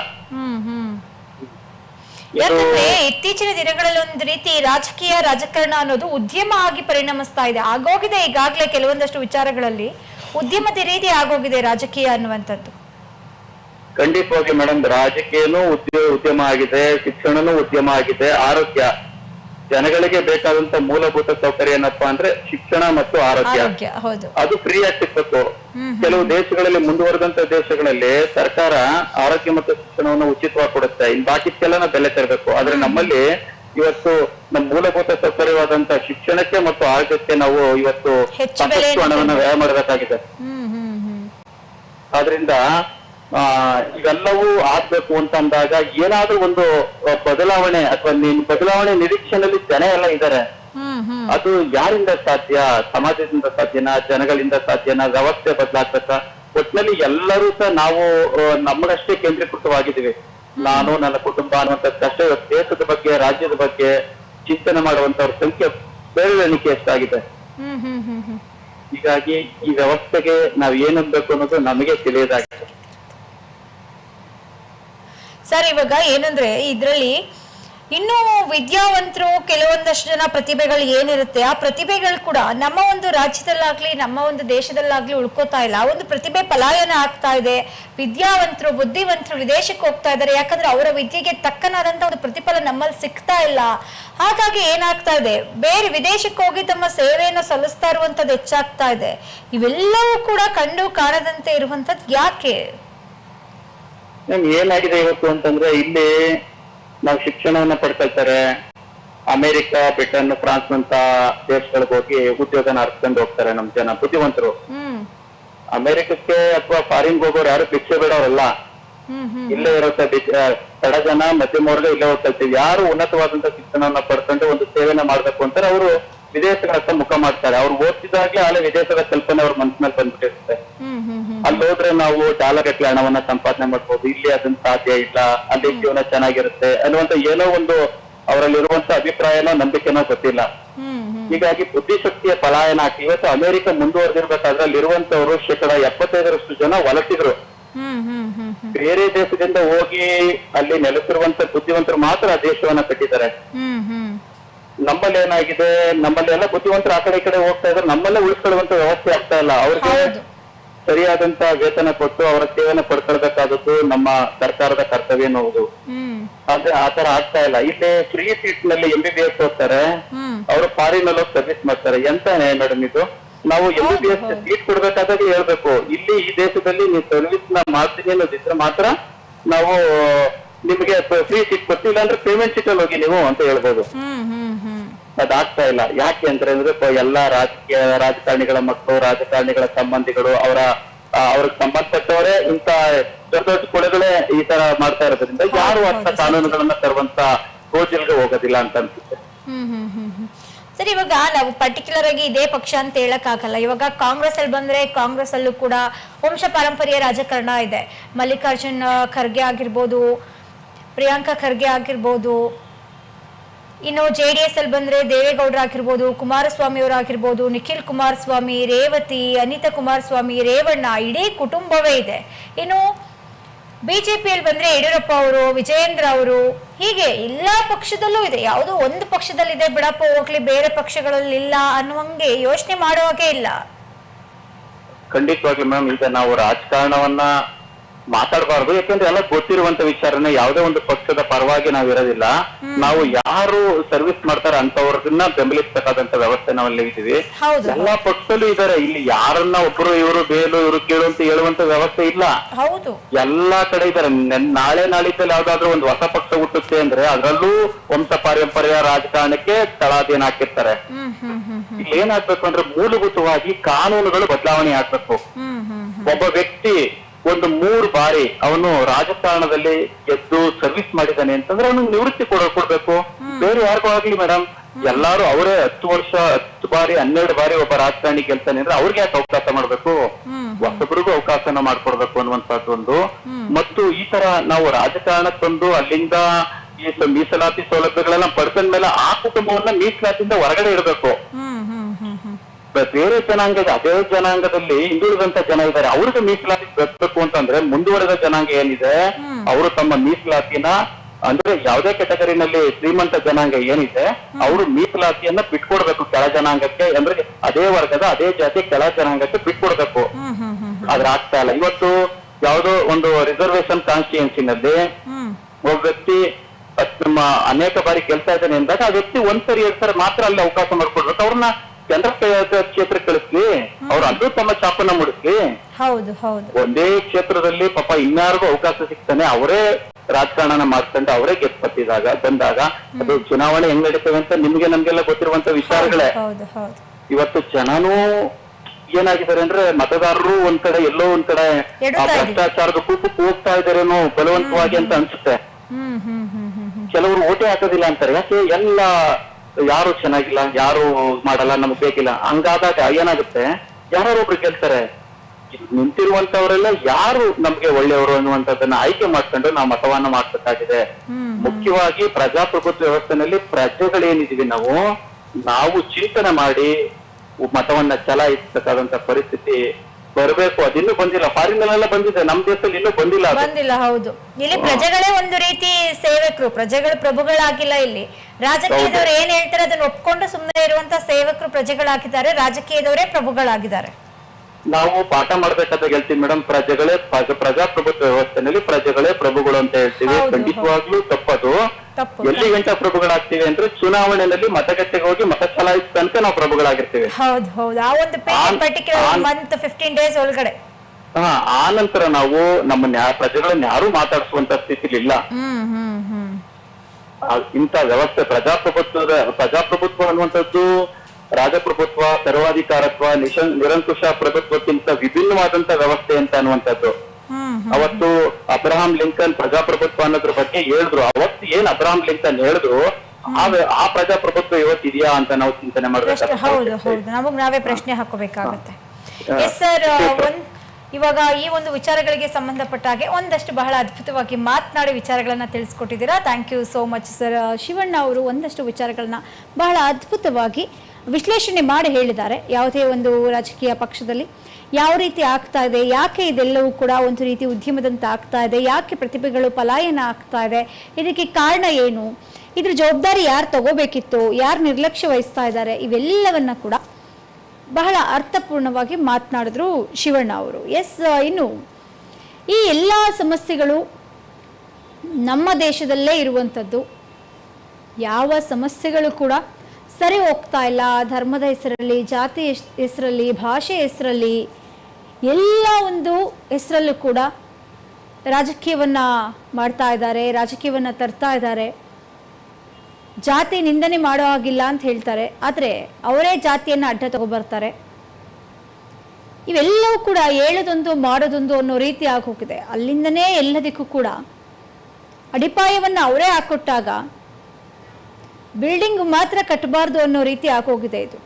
ಯಾಕಂದ್ರೆ ಇತ್ತೀಚಿನ ದಿನಗಳಲ್ಲಿ ಒಂದು ರೀತಿ ರಾಜಕೀಯ ರಾಜಕಾರಣ ಅನ್ನೋದು ಉದ್ಯಮ ಆಗಿ ಪರಿಣಮಿಸ್ತಾ ಇದೆ. ಆಗೋಗಿದೆ ಈಗಾಗಲೇ ಕೆಲವೊಂದಷ್ಟು ವಿಚಾರಗಳಲ್ಲಿ. ಉದ್ಯಮದ ರೀತಿ ಆಗೋಗಿದೆ ರಾಜಕೀಯ ಅನ್ನುವಂಥದ್ದು. ಖಂಡಿತವಾಗಿ ಮೇಡಮ್ ರಾಜಕೀಯನೂ ಉದ್ಯ ಉದ್ಯಮ ಆಗಿದೆ ಶಿಕ್ಷಣನೂ ಉದ್ಯಮ ಆಗಿದೆ ಆರೋಗ್ಯ ಜನಗಳಿಗೆ ಬೇಕಾದಂತ ಮೂಲಭೂತ ಸೌಕರ್ಯ ಏನಪ್ಪಾ ಅಂದ್ರೆ ಶಿಕ್ಷಣ ಮತ್ತು ಆರೋಗ್ಯ. ಹೌದು. ಅದು ಫ್ರೀ ಆಗಿ ಸಿಗ್ಬೇಕು ಕೆಲವು ದೇಶಗಳಲ್ಲಿ ಮುಂದುವರೆದಂತ ದೇಶಗಳಲ್ಲಿ ಸರ್ಕಾರ ಆರೋಗ್ಯ ಮತ್ತು ಶಿಕ್ಷಣವನ್ನು ಉಚಿತವಾಗಿ ಕೊಡುತ್ತೆ. ಇನ್ ಬಾಕಿದಕ್ಕೆಲ್ಲ ಬೆಲೆ ತರಬೇಕು. ಆದ್ರೆ ನಮ್ಮಲ್ಲಿ ಇವತ್ತು ನಮ್ಮ ಮೂಲಭೂತ ಸೌಕರ್ಯವಾದಂತ ಶಿಕ್ಷಣಕ್ಕೆ ಮತ್ತು ಆರೋಗ್ಯಕ್ಕೆ ನಾವು ಇವತ್ತು ಹೆಚ್ಚು ಸಾಕಷ್ಟು ಹಣವನ್ನ ವ್ಯಯ ಮಾಡಬೇಕಾಗಿದೆ. ಆದ್ರಿಂದ ಇವೆಲ್ಲವೂ ಆಗ್ಬೇಕು ಅಂತ ಅಂದಾಗ ಏನಾದ್ರೂ ಒಂದು ಬದಲಾವಣೆ ಅಥವಾ ನಿನ್ ಬದಲಾವಣೆ ನಿರೀಕ್ಷೆನಲ್ಲಿ ಜನ ಎಲ್ಲ ಇದ್ದಾರೆ ಅದು ಯಾರಿಂದ ಸಾಧ್ಯ? ಸಮಾಜದಿಂದ ಸಾಧ್ಯನಾ? ಜನಗಳಿಂದ ಸಾಧ್ಯನಾ? ವ್ಯವಸ್ಥೆ ಬದಲಾಗ್ಬೇಕಾ? ಒಟ್ನಲ್ಲಿ ಎಲ್ಲರೂ ಸಹ ನಾವು ಆ, ನಮ್ಮಗಷ್ಟೇ ಕೇಂದ್ರೀಕೃತವಾಗಿದ್ದೀವಿ. ನಾನು ನನ್ನ ಕುಟುಂಬ ಅನ್ನುವಂಥದ್ದಷ್ಟೇ ಕಷ್ಟ ದೇಶದ ಬಗ್ಗೆ ರಾಜ್ಯದ ಬಗ್ಗೆ ಚಿಂತನೆ ಮಾಡುವಂತವ್ರ ಸಂಖ್ಯೆ ಬೇರೆ ಎಣಿಕೆ ಎಷ್ಟಾಗಿದೆ? ಹೀಗಾಗಿ ಈ ವ್ಯವಸ್ಥೆಗೆ ನಾವ್ ಏನನ್ಬೇಕು ಅನ್ನೋದು ನಮಗೆ ತಿಳಿಯೋದಾಗಿದೆ ಸರ್, ಇವಾಗ ಏನಂದ್ರೆ ಇದರಲ್ಲಿ ಇನ್ನು ವಿದ್ಯಾವಂತರು ಕೆಲವೊಂದಷ್ಟು ಜನ ಪ್ರತಿಭೆಗಳು ಏನಿರುತ್ತೆ, ಆ ಪ್ರತಿಭೆಗಳು ಕೂಡ ನಮ್ಮ ಒಂದು ರಾಜ್ಯದಲ್ಲಾಗ್ಲಿ, ನಮ್ಮ ಒಂದು ದೇಶದಲ್ಲಾಗ್ಲಿ ಉಳ್ಕೋತಾ ಇಲ್ಲ. ಒಂದು ಪ್ರತಿಭೆ ಪಲಾಯನ ಆಗ್ತಾ ಇದೆ. ವಿದ್ಯಾವಂತರು, ಬುದ್ಧಿವಂತರು ವಿದೇಶಕ್ಕೆ ಹೋಗ್ತಾ ಇದ್ದಾರೆ. ಯಾಕಂದ್ರೆ ಅವರ ವಿದ್ಯೆಗೆ ತಕ್ಕನಾದಂತ ಒಂದು ಪ್ರತಿಫಲ ನಮ್ಮಲ್ಲಿ ಸಿಗ್ತಾ ಇಲ್ಲ. ಹಾಗಾಗಿ ಏನಾಗ್ತಾ ಇದೆ? ಬೇರೆ ವಿದೇಶಕ್ಕೆ ಹೋಗಿ ತಮ್ಮ ಸೇವೆಯನ್ನು ಸಲ್ಲಿಸ್ತಾ ಇರುವಂತದ್ದು ಹೆಚ್ಚಾಗ್ತಾ ಇದೆ. ಇವೆಲ್ಲವೂ ಕೂಡ ಕಂಡು ಕಾಣದಂತೆ ಇರುವಂತದ್ದು ಯಾಕೆ? ನಮ್ಗೆ ಏನಾಗಿದೆ ಇವತ್ತು ಅಂತಂದ್ರೆ ಇಲ್ಲಿ ನಾವು ಶಿಕ್ಷಣವನ್ನ ಪಡ್ಕೊಳ್ತಾರೆ ಅಮೆರಿಕ ಬ್ರಿಟನ್ ಫ್ರಾನ್ಸ್ ನಂತ ದೇಶಗಳಿಗೆ ಹೋಗಿ ಉದ್ಯೋಗನ ಅರ್ಸ್ಕೊಂಡು ಹೋಗ್ತಾರೆ ನಮ್ ಜನ ಬುದ್ಧಿವಂತರು. ಅಮೆರಿಕಕ್ಕೆ ಅಥವಾ ಫಾರಿನ್ ಹೋಗೋರು ಯಾರು ಭಿಕ್ಷೆ ಹ್ಮ್ ಇಲ್ಲೇ ಇರುತ್ತೆ ಬಡ ಜನ ಮಧ್ಯಮ ವರ್ಗ ಇಲ್ಲೇ ಹೋಗ್ಕೊಳ್ತೀವಿ ಯಾರು ಉನ್ನತವಾದಂತ ಶಿಕ್ಷಣವನ್ನ ಪಡ್ಕೊಂಡು ಒಂದು ಸೇವೆನ ಮಾಡ್ಬೇಕು ಅಂತಾರೆ. ಅವರು ವಿದೇಶಗಳತ್ತ ಮುಖ ಮಾಡ್ತಾರೆ. ಅವ್ರು ಓದ್ತಿದ್ದಾಗ್ಲೇ ಆಲೆ ವಿದೇಶದ ಕಲ್ಪನೆ ಅವ್ರ ಮನಸ್ಸಿನಲ್ಲಿ ಬಂದ್ಬಿಟ್ಟಿರುತ್ತೆ. ಹ್ಮ್ ಹ್ಮ್ ಹ್ಮ್. ಅಲ್ಲಿ ಹೋದ್ರೆ ನಾವು ಡಾಲರ್ ಗಟ್ಟಲೆ ಹಣವನ್ನ ಸಂಪಾದನೆ ಮಾಡ್ಬೋದು. ಇಲ್ಲಿ ಅದನ್ನ ಸಾಧ್ಯ ಇಲ್ಲ. ಅಲ್ಲಿ ಜೀವನ ಚೆನ್ನಾಗಿರುತ್ತೆ ಅನ್ನುವಂತ ಏನೋ ಒಂದು ಅವರಲ್ಲಿರುವಂತ ಅಭಿಪ್ರಾಯನೋ ನಂಬಿಕೆನೋ ಗೊತ್ತಿಲ್ಲ. ಹೀಗಾಗಿ ಬುದ್ಧಿಶಕ್ತಿಯ ಪಲಾಯನ ಹಾಕಿ. ಇವತ್ತು ಅಮೆರಿಕ ಮುಂದುವರೆದಿರ್ಬೇಕಾದ್ರೆ ಅಲ್ಲಿರುವಂತವರು ಶೇಕಡ ಎಪ್ಪತ್ತೈದರಷ್ಟು ಜನ ವಲಸಿಗರು. ಬೇರೆ ದೇಶದಿಂದ ಹೋಗಿ ಅಲ್ಲಿ ನೆಲೆಸಿರುವಂತ ಬುದ್ಧಿವಂತರು ಮಾತ್ರ ಆ ದೇಶವನ್ನ ಕಟ್ಟಿದ್ದಾರೆ. ನಮ್ಮಲ್ಲಿ ಏನಾಗಿದೆ ನಮ್ಮಲ್ಲಿ ಎಲ್ಲ ಬುದ್ಧಿವಂತರು ಆ ಕಡೆ ಈ ಕಡೆ ಹೋಗ್ತಾ ಇದ್ರೆ ನಮ್ಮಲ್ಲೇ ಉಳಿಸ್ಕೊಳ್ಳುವಂತ ವ್ಯವಸ್ಥೆ ಆಗ್ತಾ ಇಲ್ಲ. ಅವ್ರಿಗೆ ಸರಿಯಾದಂತ ವೇತನ ಕೊಟ್ಟು ಅವರ ಸೇವೆನ ಪಡ್ಕೊಳ್ಬೇಕಾದದ್ದು ನಮ್ಮ ಸರ್ಕಾರದ ಕರ್ತವ್ಯ ಅನ್ನೋದು ಆದ್ರೆ ಆತರ ಆಗ್ತಾ ಇಲ್ಲ. ಇಲ್ಲಿ ಫ್ರೀ ಸೀಟ್ನಲ್ಲಿ ಎಂ ಬಿ ಬಿ ಎಸ್ ಹೋಗ್ತಾರೆ. ಅವರು ಫಾರಿನ್ ಅಲ್ಲಿ ಹೋಗಿ ಸರ್ವಿಸ್ ಮಾಡ್ತಾರೆ. ಎಂತ ಮೇಡಮ್ ಇದು? ನಾವು M B B S seat ಕೊಡ್ಬೇಕಾದಾಗ ಹೇಳ್ಬೇಕು. ಇಲ್ಲಿ ಈ ದೇಶದಲ್ಲಿ ನೀವು ಸರ್ವಿಸ್ನ ಮಾಡ್ತೀನಿ ಅನ್ನೋದಿದ್ರೆ ಮಾತ್ರ ನಾವು ನಿಮಗೆ ಫ್ರೀ ಸೀಟ್ ಕೊಡ್ತಿಲ್ಲ ಅಂದ್ರೆ ಪೇಮೆಂಟ್ ಸೀಟ್ ಅಲ್ಲಿ ಹೋಗಿ ನೀವು ಅಂತ ಹೇಳ್ಬೋದು. ಅದಾಗ್ತಾ ಇಲ್ಲ. ಯಾಕೆ ಅಂದ್ರೆ ಅಂದ್ರೆ ಎಲ್ಲಾ ರಾಜಕೀಯ ರಾಜಕಾರಣಿಗಳ ಮಕ್ಕಳು ರಾಜಕಾರಣಿಗಳ ಸಂಬಂಧಿಗಳು ಅವರ ಅವ್ರಿಗೆ ಸಂಬಂಧಪಟ್ಟವರೇ ಇಂತ ದೊಡ್ಡ ದೊಡ್ಡ ಕೊಳೆಗಳೇ ಈ ತರ ಮಾಡ್ತಾ ಇರೋದ್ರಿಂದ ಯಾರು ಅಂತ ಕಾನೂನುಗಳನ್ನ ತರುವಂತ ಯೋಜನೆಗೆ ಹೋಗೋದಿಲ್ಲ ಅಂತ ಅನ್ಸುತ್ತೆ. ಹ್ಮ್ ಹ್ಮ್ ಹ್ಮ್ ಹ್ಮ್. ಸರಿ ಇವಾಗ ನಾವು ಪರ್ಟಿಕ್ಯುಲರ್ ಆಗಿ ಇದೇ ಪಕ್ಷ ಅಂತ ಹೇಳಕ್ಕಾಗಲ್ಲ. ಇವಾಗ ಕಾಂಗ್ರೆಸ್ ಅಲ್ಲಿ ಬಂದ್ರೆ ಕಾಂಗ್ರೆಸ್ ಅಲ್ಲೂ ಕೂಡ ವಂಶ ಪಾರಂಪರ್ಯ ರಾಜಕಾರಣ ಇದೆ. ಮಲ್ಲಿಕಾರ್ಜುನ್ ಖರ್ಗೆ ಆಗಿರ್ಬೋದು ಪ್ರಿಯಾಂಕಾ ಖರ್ಗೆ ಆಗಿರ್ಬೋದು ಇನ್ನು ಜೆ ಡಿ ಎಸ್ ಅಲ್ಲಿ ಬಂದ್ರೆ ದೇವೇಗೌಡರು ಆಗಿರ್ಬೋದು, ಕುಮಾರಸ್ವಾಮಿ ಅವರು ಆಗಿರ್ಬೋದು, ನಿಖಿಲ್ ಕುಮಾರಸ್ವಾಮಿ, ರೇವತಿ, ಅನಿತಾ ಕುಮಾರಸ್ವಾಮಿ, ರೇವಣ್ಣ ಇಡೀ ಕುಟುಂಬವೇ ಇದೆ. ಇನ್ನು ಬಿಜೆಪಿಯಲ್ಲಿ ಬಂದ್ರೆ ಯಡಿಯೂರಪ್ಪ ಅವರು, ವಿಜಯೇಂದ್ರ ಅವರು, ಹೀಗೆ ಎಲ್ಲಾ ಪಕ್ಷದಲ್ಲೂ ಇದೆ. ಯಾವುದೋ ಒಂದು ಪಕ್ಷದಲ್ಲಿದೆ, ಬಿಡಪ್ಪ ಹೋಗ್ಲಿ, ಬೇರೆ ಪಕ್ಷಗಳಲ್ಲಿ ಇಲ್ಲ ಅನ್ನುವಂಗೆ ಯೋಚನೆ ಮಾಡುವಾಗೆ ಇಲ್ಲ. ಖಂಡಿತವಾಗಿ ಮ್ಯಾಮ್, ಈಗ ನಾವು ರಾಜಕಾರಣವನ್ನ ಮಾತಾಡಬಾರ್ದು ಯಾಕಂದ್ರೆ ಎಲ್ಲ ಗೊತ್ತಿರುವಂತ ವಿಚಾರನ ಯಾವುದೇ ಒಂದು ಪಕ್ಷದ ಪರವಾಗಿ ನಾವು ಇರೋದಿಲ್ಲ. ನಾವು ಯಾರು ಸರ್ವಿಸ್ ಮಾಡ್ತಾರ ಅಂತವ್ರನ್ನ ಬೆಂಬಲಿಸಬೇಕಾದಂತ ವ್ಯವಸ್ಥೆ ನಾವಲ್ಲಿ ಇದ್ದೀವಿ. ಎಲ್ಲಾ ಪಕ್ಷದಲ್ಲೂ ಇದಾರೆ ಇಲ್ಲಿ ಯಾರನ್ನ ಒಬ್ರು ಇವರು ಬೇಲು ಇವರು ಕೇಳು ಅಂತ ಹೇಳುವಂತ ವ್ಯವಸ್ಥೆ ಇಲ್ಲ. ಹೌದು. ಎಲ್ಲಾ ಕಡೆ ಇದಾರೆ ನಾಳೆ ನಾಳಿದ್ದಲ್ಲಿ ಯಾವ್ದಾದ್ರು ಒಂದು ಹೊಸ ಪಕ್ಷ ಹುಟ್ಟುತ್ತೆ ಅಂದ್ರೆ ಅದರಲ್ಲೂ ವಂಶ ಪಾರಂಪರ್ಯ ರಾಜಕಾರಣಕ್ಕೆ ತಳಾಧೀನ ಹಾಕಿರ್ತಾರೆ. ಇಲ್ಲಿ ಏನಾಗ್ಬೇಕು ಅಂದ್ರೆ ಮೂಲಭೂತವಾಗಿ ಕಾನೂನುಗಳು ಬದಲಾವಣೆ ಆಗ್ಬೇಕು. ಒಬ್ಬ ವ್ಯಕ್ತಿ ಒಂದು ಮೂರು ಬಾರಿ ಅವನು ರಾಜಕಾರಣದಲ್ಲಿ ಎದ್ದು ಸರ್ವಿಸ್ ಮಾಡಿದ್ದಾನೆ ಅಂತಂದ್ರೆ ಅವನು ನಿವೃತ್ತಿ ಕೊಡ ಕೊಡ್ಬೇಕು. ಬೇರೆ ಯಾರಿಗೂ ಆಗ್ಲಿ ಮೇಡಮ್ ಎಲ್ಲಾರು ಅವರೇ ಹತ್ತು ವರ್ಷ ಹತ್ತು ಬಾರಿ ಹನ್ನೆರಡು ಬಾರಿ ಒಬ್ಬ ರಾಜಕಾರಣಿ ಗೆಲ್ತಾನೆ ಅಂದ್ರೆ ಅವ್ರಿಗೆ ಯಾಕೆ ಅವಕಾಶ ಮಾಡ್ಬೇಕು? ಹೊಸಬ್ರಿಗೂ ಅವಕಾಶನ ಮಾಡ್ಕೊಡ್ಬೇಕು ಅನ್ನುವಂಥದ್ದು ಒಂದು. ಮತ್ತು ಈ ತರ ನಾವು ರಾಜಕಾರಣಕ್ಕೆ ತಂದು ಅಲ್ಲಿಂದ ಈ ಮೀಸಲಾತಿ ಸೌಲಭ್ಯಗಳೆಲ್ಲ ಪಡ್ಕೊಂಡ ಮೇಲೆ ಆ ಕುಟುಂಬವನ್ನ ಮೀಸಲಾತಿಯಿಂದ ಹೊರಗಡೆ ಇಡಬೇಕು. ಬೇರೆ ಜನಾಂಗದ ಅದೇ ಜನಾಂಗದಲ್ಲಿ ಹಿಂದುಳಿದಂತ ಜನ ಇದ್ದಾರೆ ಅವ್ರಿಗೆ ಮೀಸಲಾತಿ ಬೆಳೆಸಬೇಕು ಅಂತಂದ್ರೆ ಮುಂದುವರೆದ ಜನಾಂಗ ಏನಿದೆ ಅವರು ತಮ್ಮ ಮೀಸಲಾತಿನ ಅಂದ್ರೆ ಯಾವುದೇ ಕೆಟಗರಿನಲ್ಲಿ ಶ್ರೀಮಂತ ಜನಾಂಗ ಏನಿದೆ ಅವರು ಮೀಸಲಾತಿಯನ್ನ ಬಿಟ್ಕೊಡ್ಬೇಕು ಕೆಳ ಜನಾಂಗಕ್ಕೆ ಅಂದ್ರೆ ಅದೇ ವರ್ಗದ ಅದೇ ಜಾತಿ ಕೆಳ ಜನಾಂಗಕ್ಕೆ ಬಿಟ್ಕೊಡ್ಬೇಕು. ಆದ್ರೆ ಆಗ್ತಾ ಇಲ್ಲ. ಇವತ್ತು ಯಾವುದೋ ಒಂದು ರಿಸರ್ವೇಶನ್ ಕಾನ್ಸ್ಟಿಟ್ಯೂನ್ಸಿನಲ್ಲಿ ಒಬ್ಬ ವ್ಯಕ್ತಿ ನಮ್ಮ ಅನೇಕ ಬಾರಿ ಕೇಳ್ತಾ ಇದ್ದಾನೆ ಅಂದಾಗ ಆ ವ್ಯಕ್ತಿ ಒಂದ್ಸರಿ ಎರಡ್ ಸರಿ ಮಾತ್ರ ಅಲ್ಲಿ ಅವಕಾಶ ಮಾಡ್ಕೊಡ್ಬೇಕು. ಅವ್ರನ್ನ ಜನರ ಕ್ಷೇತ್ರ ಕಳಿಸ್ಲಿ ಅವ್ರು ಅಲ್ಲೂ ತಮ್ಮ ಚಾಪನ ಮುಡಿಸ್ಲಿ. ಹೌದು ಹೌದು. ಒಂದೇ ಕ್ಷೇತ್ರದಲ್ಲಿ ಪಾಪ ಇನ್ಯಾರಿಗೂ ಅವಕಾಶ ಸಿಗ್ತಾನೆ ಅವರೇ ರಾಜಕಾರಣನ ಮಾಡ್ಕೊಂಡು ಅವರೇ ಗೆದ್ಪತ್ತಿದಾಗ ಬಂದಾಗ ಅದು ಚುನಾವಣೆ ಹೆಂಗ್ ನಡೀತವೆ ಅಂತ ನಿಮ್ಗೆ ನಮ್ಗೆಲ್ಲ ಗೊತ್ತಿರುವಂತ ವಿಚಾರಗಳೇ. ಇವತ್ತು ಜನನೂ ಏನಾಗಿದ್ದಾರೆ ಅಂದ್ರೆ ಮತದಾರರು ಒಂದ್ ಕಡೆ ಎಲ್ಲೋ ಒಂದ್ ಕಡೆ. ಭ್ರಷ್ಟಾಚಾರದ ಕೂಪಕ್ಕೆ ಹೋಗ್ತಾ ಇದಾರೇನೋ ಬಲವಂತವಾಗಿ ಅಂತ ಅನ್ಸುತ್ತೆ. ಕೆಲವರು ಓಟೆ ಹಾಕೋದಿಲ್ಲ ಅಂತಾರೆ. ಯಾಕೆ? ಎಲ್ಲ ಯಾರು ಚೆನ್ನಾಗಿಲ್ಲ ಯಾರು ಮಾಡಲ್ಲ ನಮ್ಗೆ ಬೇಕಿಲ್ಲ. ಹಂಗಾದಾಗ ಏನಾಗುತ್ತೆ? ಯಾರೋ ಒಬ್ರು ಕೇಳ್ತಾರೆ ನಿಂತಿರುವಂತವರೆಲ್ಲ ಯಾರು ನಮ್ಗೆ ಒಳ್ಳೆಯವರು ಅನ್ನುವಂಥದ್ದನ್ನ ಆಯ್ಕೆ ಮಾಡ್ಕೊಂಡು ನಾವು ಮತವನ್ನ ಮಾಡ್ಬೇಕಾಗಿದೆ. ಮುಖ್ಯವಾಗಿ ಪ್ರಜಾಪ್ರಭುತ್ವ ವ್ಯವಸ್ಥೆನಲ್ಲಿ ಪ್ರಜೆಗಳೇನಿದೀವಿ ನಾವು ನಾವು ಚಿಂತನೆ ಮಾಡಿ ಮತವನ್ನ ಚಲಾಯಿಸಬೇಕಾದಂತ ಪರಿಸ್ಥಿತಿ ಬರಬೇಕು ಅದಿನ್ನೂ ಬಂದಿಲ್ಲ. ಫಾರಿನಲ್ಲೆಲ್ಲ ಬಂದಿದೆ. ನಮ್ ದೇಶದಲ್ಲಿ ಇನ್ನೂ ಬಂದಿಲ್ಲ ಅದು. ಬಂದಿಲ್ಲ ಹೌದು. ಇಲ್ಲಿ ಪ್ರಜೆಗಳೇ ಒಂದು ರೀತಿ ಸೇವಕರು ಪ್ರಜೆಗಳು ಪ್ರಭುಗಳಾಗಿಲ್ಲ ಇಲ್ಲಿ. ರಾಜಕೀಯದವ್ರು ಏನ್ ಹೇಳ್ತಾರೆ ಅದನ್ನ ಒಪ್ಕೊಂಡು ಸುಮ್ಮನೆ ಇರುವಂತ ಸೇವಕರು ಪ್ರಜೆಗಳಾಗಿದ್ದಾರೆ. ರಾಜಕೀಯದವರೇ ಪ್ರಭುಗಳಾಗಿದ್ದಾರೆ. ನಾವು ಪಾಠ ಮಾಡ್ಬೇಕಂತ ಹೇಳ್ತೀವಿ ಮೇಡಮ್. ಪ್ರಜೆಗಳೇ ಪ್ರಜ- ಪ್ರಜಾಪ್ರಭುತ್ವ ವ್ಯವಸ್ಥೆನಲ್ಲಿ ಪ್ರಜೆಗಳೇ ಪ್ರಭುಗಳು ಅಂತ ಹೇಳ್ತೀವಿ. ಖಂಡಿತವಾಗ್ಲೂ ತಪ್ಪದು. ತಪ್ಪು. ಎಲ್ಲಿ ಗಂಟ ಪ್ರಭುಗಳಾಗ್ತೀವಿ ಅಂದ್ರೆ ಚುನಾವಣೆಯಲ್ಲಿ ಮತಗಟ್ಟೆಗೆ ಹೋಗಿ ಮತ ಚಲಾಯಿಸಿದಂತೆ ತನಕ ನಾವು ಪ್ರಭುಗಳಾಗಿರ್ತೀವಿ. ಹೌದು ಹೌದು. ಆ ಒಂದು ಮಂತ್ ಫಿಫ್ಟೀನ್ ಡೇಸ್ ಒಳಗಡೆ. ಹಾ ಆ ನಂತರ ನಾವು ನಮ್ಮ ಪ್ರಜೆಗಳನ್ನ ಯಾರು ಮಾತಾಡಿಸುವಂತ ಸ್ಥಿತಿಲಿ ಇಲ್ಲ. ಹ್ಮ್ ಹ್ಮ್ ಹ್ಮ್. ಆ, ಇಂಥ ವ್ಯವಸ್ಥೆ ಪ್ರಜಾಪ್ರಭುತ್ವದ ಪ್ರಜಾಪ್ರಭುತ್ವ ಅನ್ನುವಂಥದ್ದು ರಾಜಪ್ರಭುತ್ವ ಸರ್ವಾಧಿಕಾರತ್ವ ನಿಶ ನಿರಂಕುಶ ಪ್ರಭುತ್ವಕ್ಕಿಂತ ವಿಭಿನ್ನವಾದಂತ ವ್ಯವಸ್ಥೆ ಅಂತ ಅನ್ನುವಂಥದ್ದು. ಅವತ್ತು ಅಬ್ರಹಾಂ ಲಿಂಕನ್ ಪ್ರಜಾಪ್ರಭುತ್ವ ಅನ್ನೋದ್ರ ಬಗ್ಗೆ ಹೇಳಿದ್ರು. ಅವತ್ತು ಏನ್ ಅಬ್ರಹಾಂ ಲಿಂಕನ್ ಹೇಳಿದ್ರು ಆ ಪ್ರಜಾಪ್ರಭುತ್ವ ಇವತ್ತಿದೆಯಾ ಅಂತ ನಾವು ಚಿಂತನೆ ಪ್ರಶ್ನೆ ಹೌದು ಹೌದು. ನಮಗ್ ನಾವೇ ಪ್ರಶ್ನೆ ಹಾಕೋಬೇಕಾಗತ್ತೆ ಎಸ್ ಸರ್ ಇವಾಗ ಈ ಒಂದು ವಿಚಾರಗಳಿಗೆ ಸಂಬಂಧಪಟ್ಟ ಹಾಗೆ ಒಂದಷ್ಟು ಬಹಳ ಅದ್ಭುತವಾಗಿ ಮಾತನಾಡಿ ವಿಚಾರಗಳನ್ನ ತಿಳಿಸ್ಕೊಟ್ಟಿದ್ದೀರಾ. Thank you so much sir. Shivanna ಅವರು ಒಂದಷ್ಟು ವಿಚಾರಗಳನ್ನ ಬಹಳ ಅದ್ಭುತವಾಗಿ ವಿಶ್ಲೇಷಣೆ ಮಾಡಿ ಹೇಳಿದ್ದಾರೆ. ಯಾವುದೇ ಒಂದು ರಾಜಕೀಯ ಪಕ್ಷದಲ್ಲಿ ಯಾವ ರೀತಿ ಆಗ್ತಾ ಇದೆ, ಯಾಕೆ ಇದೆಲ್ಲವೂ ಕೂಡ ಒಂದು ರೀತಿ ಉದ್ಯಮದಂತೆ ಆಗ್ತಾ ಇದೆ, ಯಾಕೆ ಪ್ರತಿಭೆಗಳು ಪಲಾಯನ ಆಗ್ತಾ ಇದೆ, ಇದಕ್ಕೆ ಕಾರಣ ಏನು, ಇದ್ರ ಜವಾಬ್ದಾರಿ ಯಾರು ತಗೋಬೇಕಿತ್ತು, ಯಾರು ನಿರ್ಲಕ್ಷ್ಯ ವಹಿಸ್ತಾ ಇದ್ದಾರೆ, ಇವೆಲ್ಲವನ್ನ ಕೂಡ ಬಹಳ ಅರ್ಥಪೂರ್ಣವಾಗಿ ಮಾತನಾಡಿದ್ರು ಶಿವಣ್ಣ ಅವರು. ಎಸ್ ಇನ್ನು ಈ ಎಲ್ಲ ಸಮಸ್ಯೆಗಳು ನಮ್ಮ ದೇಶದಲ್ಲೇ ಇರುವಂಥದ್ದು ಯಾವ ಸಮಸ್ಯೆಗಳು ಕೂಡ ಸರಿ ಹೋಗ್ತಾ ಇಲ್ಲ. ಧರ್ಮದ ಹೆಸರಲ್ಲಿ, ಜಾತಿ ಹೆಸರಲ್ಲಿ, ಭಾಷೆ ಹೆಸರಲ್ಲಿ, ಎಲ್ಲ ಒಂದು ಹೆಸರಲ್ಲೂ ಕೂಡ ರಾಜಕೀಯವನ್ನು ಮಾಡ್ತಾ ಇದ್ದಾರೆ, ರಾಜಕೀಯವನ್ನು ತರ್ತಾ ಇದ್ದಾರೆ. ಜಾತಿ ನಿಂದನೆ ಮಾಡೋ ಹಾಗಿಲ್ಲ ಅಂತ ಹೇಳ್ತಾರೆ. ಆದರೆ ಅವರೇ ಜಾತಿಯನ್ನು ಅಡ್ಡ ತಗೊಬರ್ತಾರೆ ಇವೆಲ್ಲವೂ ಕೂಡ ಹೇಳೋದೊಂದು, ಮಾಡೋದೊಂದು ಅನ್ನೋ ರೀತಿ ಆಗೋಗಿದೆ. ಅಲ್ಲಿಂದನೇ ಎಲ್ಲದಕ್ಕೂ ಕೂಡ ಅಡಿಪಾಯವನ್ನು ಅವರೇ ಹಾಕೊಟ್ಟಾಗ ಬಿಲ್ಡಿಂಗ್ ಮಾತ್ರ ಕಟ್ಟಬಾರ್ದು ಅನ್ನೋ ರೀತಿ ಆಗೋಗಿದೆ ಇದು.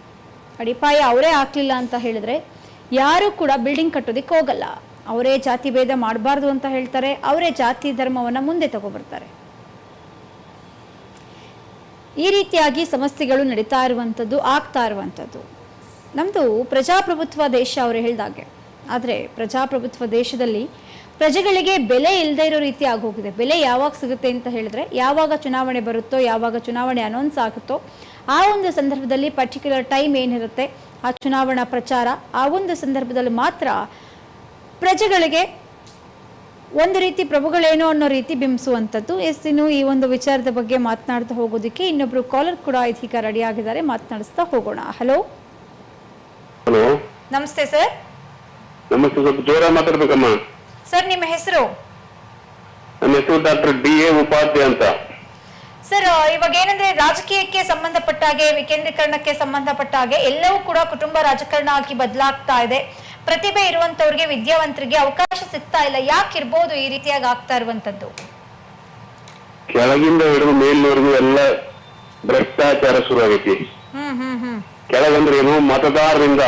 ಅಡಿಪಾಯ ಅವರೇ ಹಾಕ್ಲಿಲ್ಲ ಅಂತ ಹೇಳಿದ್ರೆ ಯಾರು ಕೂಡ ಬಿಲ್ಡಿಂಗ್ ಕಟ್ಟೋದಕ್ಕೆ ಹೋಗಲ್ಲ. ಅವರೇ ಜಾತಿ ಭೇದ ಮಾಡಬಾರ್ದು ಅಂತ ಹೇಳ್ತಾರೆ. ಅವರೇ ಜಾತಿ ಧರ್ಮವನ್ನು ಮುಂದೆ ತಗೊಬರ್ತಾರೆ. ಈ ರೀತಿಯಾಗಿ ಸಮಸ್ಯೆಗಳು ನಡೀತಾ ಇರುವಂಥದ್ದು, ಆಗ್ತಾ ಇರುವಂಥದ್ದು. ನಮ್ಮದು ಪ್ರಜಾಪ್ರಭುತ್ವ ದೇಶ ಅವರು ಹೇಳ್ದಾಗೆ. ಆದರೆ ಪ್ರಜಾಪ್ರಭುತ್ವ ದೇಶದಲ್ಲಿ ಪ್ರಜೆಗಳಿಗೆ ಬೆಲೆ ಇಲ್ಲದೆ ಇರೋ ರೀತಿ ಆಗೋಗಿದೆ. ಬೆಲೆ ಯಾವಾಗ ಸಿಗುತ್ತೆ ಅಂತ ಹೇಳಿದ್ರೆ ಯಾವಾಗ ಚುನಾವಣೆ ಬರುತ್ತೋ ಯಾವಾಗ ಚುನಾವಣೆ ಅನೌನ್ಸ್ ಆಗುತ್ತೋ ಆ ಒಂದು ಸಂದರ್ಭದಲ್ಲಿ ಪರ್ಟಿಕ್ಯುಲರ್ ಟೈಮ್ ಏನಿರುತ್ತೆ ಆ ಚುನಾವಣಾ ಪ್ರಚಾರ ಆ ಒಂದು ಸಂದರ್ಭದಲ್ಲಿ ಮಾತ್ರ ಪ್ರಜೆಗಳಿಗೆ ಒಂದು ರೀತಿ ಪ್ರಭುಗಳೇನೋ ಅನ್ನೋ ರೀತಿ ಬಿಂಬಿಸುವಂಥದ್ದು. ಎಸ್ ಇನ್ನು ಈ ಒಂದು ವಿಚಾರದ ಬಗ್ಗೆ ಮಾತನಾಡ್ತಾ ಹೋಗೋದಕ್ಕೆ ಇನ್ನೊಬ್ರು ಕಾಲರ್ ಕೂಡ ಇದೀಗ ರೆಡಿ ಆಗಿದ್ದಾರೆ. ಮಾತನಾಡಿಸ್ತಾ ಹೋಗೋಣ. ಹಲೋ ಹಲೋ ನಮಸ್ತೆ ಸರ್ ನಮಸ್ತೆ ಸ್ವಲ್ಪ ಜೋರ ಮಾತಾಡ್ಬೇಕಮ್ಮ. ಸರ್ ನಿಮ್ಮ ಹೆಸರು? ಡಾಕ್ಟರ್ ಡಿ ಎ ಉಪಾಧ್ಯ ಅಂತ. ಸರ್ ಇವಾಗ ಏನಂದ್ರೆ ರಾಜಕೀಯಕ್ಕೆ ಸಂಬಂಧಪಟ್ಟ ಹಾಗೆ ವಿಕೇಂದ್ರೀಕರಣಕ್ಕೆ ಸಂಬಂಧಪಟ್ಟ ಹಾಗೆ ಎಲ್ಲವೂ ಕೂಡ ಕುಟುಂಬ ರಾಜಕಾರಣ ಆಗಿ ಬದಲಾಗ್ತಾ ಇದೆ. ಪ್ರತಿಭೆ ಇರುವಂತವ್ರಿಗೆ ವಿದ್ಯಾವಂತರಿಗೆ ಅವಕಾಶ ಸಿಗ್ತಾ ಇಲ್ಲ. ಯಾಕೆ ಇರ್ಬೋದು ಈ ರೀತಿಯಾಗಿ ಆಗ್ತಾ ಇರುವಂತದ್ದು ಕೆಳಗಿಂದ ಹಿಡಿದು ಮೇಲಿನವರೆಗೂ ಎಲ್ಲ ಭ್ರಷ್ಟಾಚಾರ ಶುರು ಆಗೈತಿ ಹ್ಮ್ ಹ್ಮ್ ಹ್ಮ್. ಕೆಳಗಂದ್ರೆ ಏನು ಮತದಾರರಿಂದ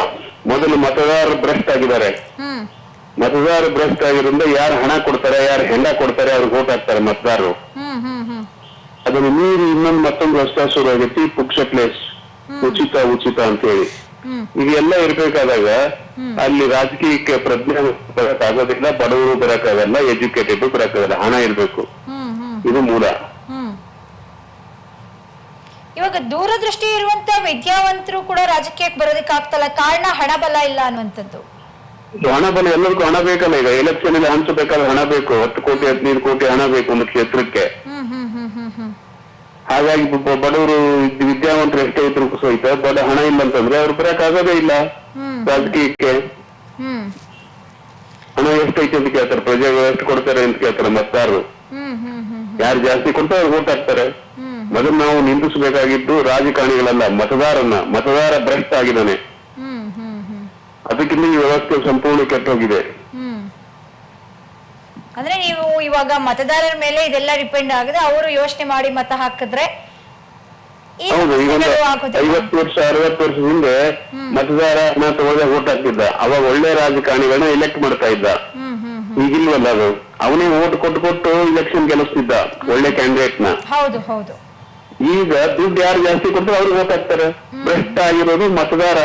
ಮೊದಲು ಮತದಾರರು ಭ್ರಷ್ಟ ಆಗಿದ್ದಾರೆ ಹ್ಮ್. ಮತದಾರ ಭ್ರಷ್ಟ ಆಗಿರೋದ್ರಿಂದ ಯಾರು ಹಣ ಕೊಡ್ತಾರೆ ಯಾರು ಹೆಂಡ ಕೊಡ್ತಾರೆ ಅವ್ರಿಗೆ ಓಟ್ ಹಾಕ್ತಾರೆ ಮತದಾರರು. ಅದನ್ನು ಮೀರಿ ಇನ್ನೊಂದು ಮತ್ತೊಂದು ಭ್ರಷ್ಟಾಚಾರ ಶುರು ಆಗೈತಿ ಪುಕ್ಷ ಪ್ಲೇಸ್. ಉಚಿತ ಉಚಿತ ಅಂತ ಹೇಳಿ ಇದೆಲ್ಲ ಇರ್ಬೇಕಾದಾಗ ಅಲ್ಲಿ ರಾಜಕೀಯಕ್ಕೆ ಪ್ರಜ್ಞೆ ಬರಕ್ಕಾಗೋದಿಲ್ಲ ಬಡವರು ಬರಕ್ಕಾಗಲ್ಲ ಎಜುಕೇಟೆಡ್ ಬರಕ್ಕಾಗಲ್ಲ ಹಣ ಇರ್ಬೇಕು. ಇದು ಮೂಲ. ಹ್ಮ್. ಇವಾಗ ದೂರದೃಷ್ಟಿ ಇರುವಂತ ವಿದ್ಯಾವಂತರು ಕೂಡ ರಾಜಕೀಯಕ್ಕೆ ಬರೋದಕ್ಕೆ ಆಗ್ತಲ್ಲ ಕಾರಣ ಹಣ ಬಲ ಇಲ್ಲ ಅನ್ನುವಂಥದ್ದು. ಹಣ ಬಲ ಎಲ್ಲರಿಗೂ ಹಣ ಬೇಕಲ್ಲ ಈಗ? ಎಲೆಕ್ಷನ್ ಅಲ್ಲಿ ಹಂಚಬೇಕಾದ್ರೆ ಹಣ ಬೇಕು. ಹತ್ತು ಕೋಟಿ ಹದಿನೈದು ಕೋಟಿ ಹಣ ಬೇಕು ಒಂದು ಕ್ಷೇತ್ರಕ್ಕೆ. ಹಾಗಾಗಿ ಬಡವರು ವಿದ್ಯಾವಂತರು ಎಷ್ಟೇ ಇದ್ರು ಸಹಿತ ಬಡ ಹಣ ಇಲ್ಲ ಅಂತಂದ್ರೆ ಅವ್ರು ಬರಕ್ ಆಗೋದೇ ಇಲ್ಲ. ರಾಜಕೀಯಕ್ಕೆ. ಹಣ ಎಷ್ಟೈತೆ ಅಂತ ಕೇಳ್ತಾರೆ. ಪ್ರಜೆಗಳು ಎಷ್ಟು ಕೊಡ್ತಾರೆ ಅಂತ ಕೇಳ್ತಾರೆ ಹ್ಮ್ ಯಾರು ಜಾಸ್ತಿ ಕೊಡ್ತಾರೆ ಅವ್ರು ಓಟ್ ಹಾಕ್ತಾರೆ. ಮೊದಲು ನಾವು ನಿಂದಿಸಬೇಕಾಗಿದ್ದು ರಾಜಕಾರಣಿಗಳಲ್ಲ ಮತದಾರನ್ನ ಮತದಾರ ಭ್ರಷ್ಟ ಆಗಿದ್ದಾನೆ. ಅದಕ್ಕಿಂತ ಈ ವ್ಯವಸ್ಥೆ ಸಂಪೂರ್ಣ ಕೆಟ್ಟೋಗಿದೆ. ಅಂದ್ರೆ ನೀವು ಇವಾಗ ಮತದಾರರ ಮೇಲೆ ಇದೆಲ್ಲ ಡಿಪೆಂಡ್ ಆಗಿದೆ ಅವರು ಯೋಚನೆ ಮಾಡಿ ಮತ ಹಾಕಿದ್ರೆ ಹೌದು. ಐವತ್ತು ವರ್ಷ ಅರವತ್ತು ವರ್ಷ ಹಿಂದೆ ಮತದಾರ ಹಣ ಓಟ್ ಹಾಕ್ತಿದ್ದ. ಅವಾಗ ಒಳ್ಳೆ ರಾಜಕಾರಣಿಗಳನ್ನ ಎಲೆಕ್ಟ್ ಮಾಡ್ತಾ ಇದ್ದ. ಈಗಿಲ್ವಲ್ಲ ಅದು? ಅವನೇ ಓಟ್ ಕೊಟ್ಟು ಕೊಟ್ಟು ಇಲೆಕ್ಷನ್ ಗೆಲ್ಲಿಸ್ತಿದ್ದ ಒಳ್ಳೆ ಕ್ಯಾಂಡಿಡೇಟ್ನ. ಹೌದು ಹೌದು. ಈಗ ದುಡ್ಡು ಯಾರು ಜಾಸ್ತಿ ಕೊಡ್ತಾರೆ ಅವ್ರಿಗೆ ಓಟ್ ಹಾಕ್ತಾರೆ. ಭ್ರಷ್ಟ ಆಗಿರೋದು ಮತದಾರ.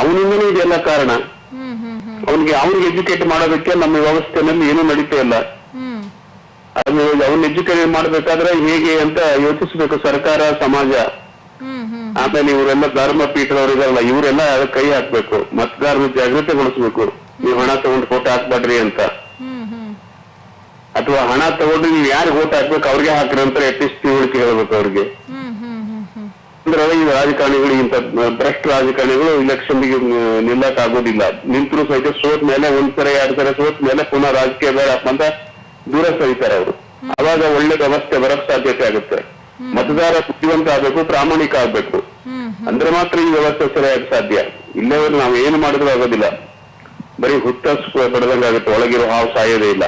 ಅವನಿಂದನೇ ಇದೆಲ್ಲ ಕಾರಣ. ಅವನಿಗೆ ಅವನಿಗೆ ಎಜುಕೇಟ್ ಮಾಡೋದಕ್ಕೆ ನಮ್ಮ ವ್ಯವಸ್ಥೆನಲ್ಲಿ ಏನೂ ನಡೀತಾ ಇಲ್ಲ. ಅವನ್ ಎಜುಕೇಟ್ ಮಾಡ್ಬೇಕಾದ್ರೆ ಹೇಗೆ ಅಂತ ಯೋಚಿಸ್ಬೇಕು ಸರ್ಕಾರ ಸಮಾಜ. ಆಮೇಲೆ ಇವರೆಲ್ಲ ಧರ್ಮ ಪೀಠದವ್ರು ಇದಾರಲ್ಲ ಇವರೆಲ್ಲ ಕೈ ಹಾಕ್ಬೇಕು. ಮತದಾರರು ಜಾಗೃತಿಗೊಳಿಸ್ಬೇಕು. ನೀವು ಹಣ ತಗೊಂಡು ಓಟ್ ಹಾಕ್ಬೇಡ್ರಿ ಅಂತ. ಅಥವಾ ಹಣ ತಗೊಂಡು ನೀವು ಯಾರಿಗೆ ಓಟ್ ಹಾಕ್ಬೇಕು ಅವ್ರಿಗೆ ಹಾಕ್ರಿ ಅಂತ ಎಟ್ಲೀಸ್ಟ್ ತಿಳುವಳಿಕೆ ಹೇಳ್ಬೇಕು ಅವ್ರಿಗೆ. ಅಂದ್ರೆ ಈ ರಾಜಕಾರಣಿಗಳು ಇಂಥ ಭ್ರಷ್ಟ ರಾಜಕಾರಣಿಗಳು ಇಲೆಕ್ಷನ್ಗೆ ನಿಲ್ಲಕ್ ಆಗೋದಿಲ್ಲ. ನಿಂತರು ಸಹಿತ ಸೋತ್ ಮೇಲೆ ಒಂದ್ಸರಿ ಎರಡ್ ಸರಿ ಸೋತ್ ಮೇಲೆ ಪುನಃ ರಾಜಕೀಯ ಬೇಡಪ್ಪ ಅಂತ ದೂರ ಸರಿತಾರೆ ಅವರು. ಅವಾಗ ಒಳ್ಳೆ ವ್ಯವಸ್ಥೆ ಬರಕ್ ಸಾಧ್ಯತೆ ಆಗುತ್ತೆ. ಮತದಾರ ಬುದ್ಧಿವಂತ ಆಗ್ಬೇಕು ಪ್ರಾಮಾಣಿಕ ಆಗ್ಬೇಕು. ಅಂದ್ರೆ ಮಾತ್ರ ಈ ವ್ಯವಸ್ಥೆ ಸರಿಯಾಗಿ ಸಾಧ್ಯ. ಇಲ್ಲೇ ನಾವು ಏನು ಮಾಡಿದ್ರು ಆಗೋದಿಲ್ಲ. ಬರೀ ಹುಟ್ಟ ಬಡದಂಗಾಗುತ್ತೆ ಒಳಗಿರೋ ಹಾವು ಸಾಯೋದೇ ಇಲ್ಲ.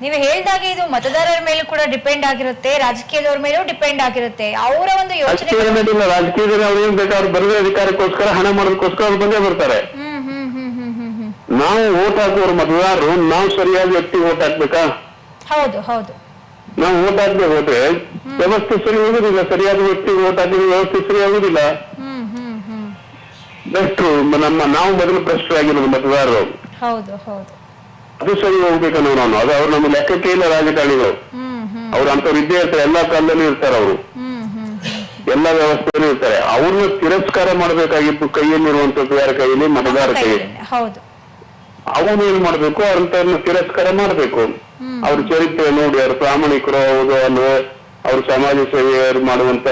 ನೀವು ಹೇಳ್ದಾಗೆ ಇದು ಮತದಾರರ ಮೇಲೂ ಕೂಡ ಡಿಪೆಂಡ್ ಆಗಿರುತ್ತೆ ರಾಜಕೀಯದವ್ರ ಮೇಲೂ ಡಿಪೆಂಡ್ ಆಗಿರುತ್ತೆ. ಅವರ ಒಂದು ಯೋಚನೆ ರಾಜಕೀಯದಲ್ಲಿ ಅವ್ರು ಏನ್ ಬೇಕಾದ್ರೆ ಬರದೇ ಅಧಿಕಾರಕ್ಕೋಸ್ಕರ ಹಣ ಮಾಡೋದಕ್ಕೋಸ್ಕರ ಅವ್ರು ಬಂದೇ ಬರ್ತಾರೆ. ಹ್ಮ್ ಹ್ಮ್ ಹ್ಮ್ ಹ್ಮ್ ಹ್ಮ್ ಹ್ಮ್. ನಾವು ಓಟ್ ಹಾಕುವವರು ಮತದಾರರು ನಾವು ಸರಿಯಾದ ವ್ಯಕ್ತಿ ಓಟ್ ಹಾಕ್ಬೇಕಾ? ಹೌದು ಹೌದು. ನಾವು ಓಟ್ ಹಾಕ್ಬೇಕು ಹೋದ್ರೆ ವ್ಯವಸ್ಥೆ ಸರಿ ಹೋಗುದಿಲ್ಲ ಸರಿಯಾದ ವ್ಯಕ್ತಿ ಓಟ್ ಹಾಕಿದ್ರೆ ವ್ಯವಸ್ಥೆ ಸರಿ ಆಗುದಿಲ್ಲ. ಹ್ಮ್ ಹ್ಮ್ ಹ್ಮ್. ಭ್ರಷ್ಟರು ನಮ್ಮ ನಾವು ಮೊದಲು ಭ್ರಷ್ಟರಾಗಿರೋದು ಮತದಾರರು. ಹೌದು ಹೌದು. ಅದು ಸರಿ ಹೋಗ್ಬೇಕನ್ನೋ ನಾನು. ಅದು ಅವ್ರು ನಮ್ಮ ಲೆಕ್ಕಕ್ಕೆ ಇಲ್ಲ ರಾಜಕಾರಣಿಗಳು. ಅವ್ರು ಅಂತವ್ರು ಇದ್ದೇ ಇರ್ತಾರೆ ಎಲ್ಲಾ ಕಾಲದಲ್ಲೂ ಇರ್ತಾರೆ ಅವರು. ಎಲ್ಲಾ ವ್ಯವಸ್ಥೆಯಲ್ಲೂ ಇರ್ತಾರೆ. ಅವ್ರನ್ನ ತಿರಸ್ಕಾರ ಮಾಡ್ಬೇಕಾಗಿತ್ತು ಕೈಯಲ್ಲಿರುವಂತದ್ದು ಯಾರ ಕೈಯಲ್ಲಿ? ಮತದಾರ ಕೈಯಲ್ಲಿ. ಅವನು ಏನ್ ಮಾಡ್ಬೇಕು? ಅವ್ರಂತವ್ರನ್ನ ತಿರಸ್ಕಾರ ಮಾಡ್ಬೇಕು. ಅವ್ರ ಚರಿತ್ರೆ ನೋಡಿ ಅವ್ರ ಪ್ರಾಮಾಣಿಕರು ಹೌದು ಅಲ್ವೋ ಅವ್ರ ಸಮಾಜ ಸೇವೆಯವರು ಮಾಡುವಂತ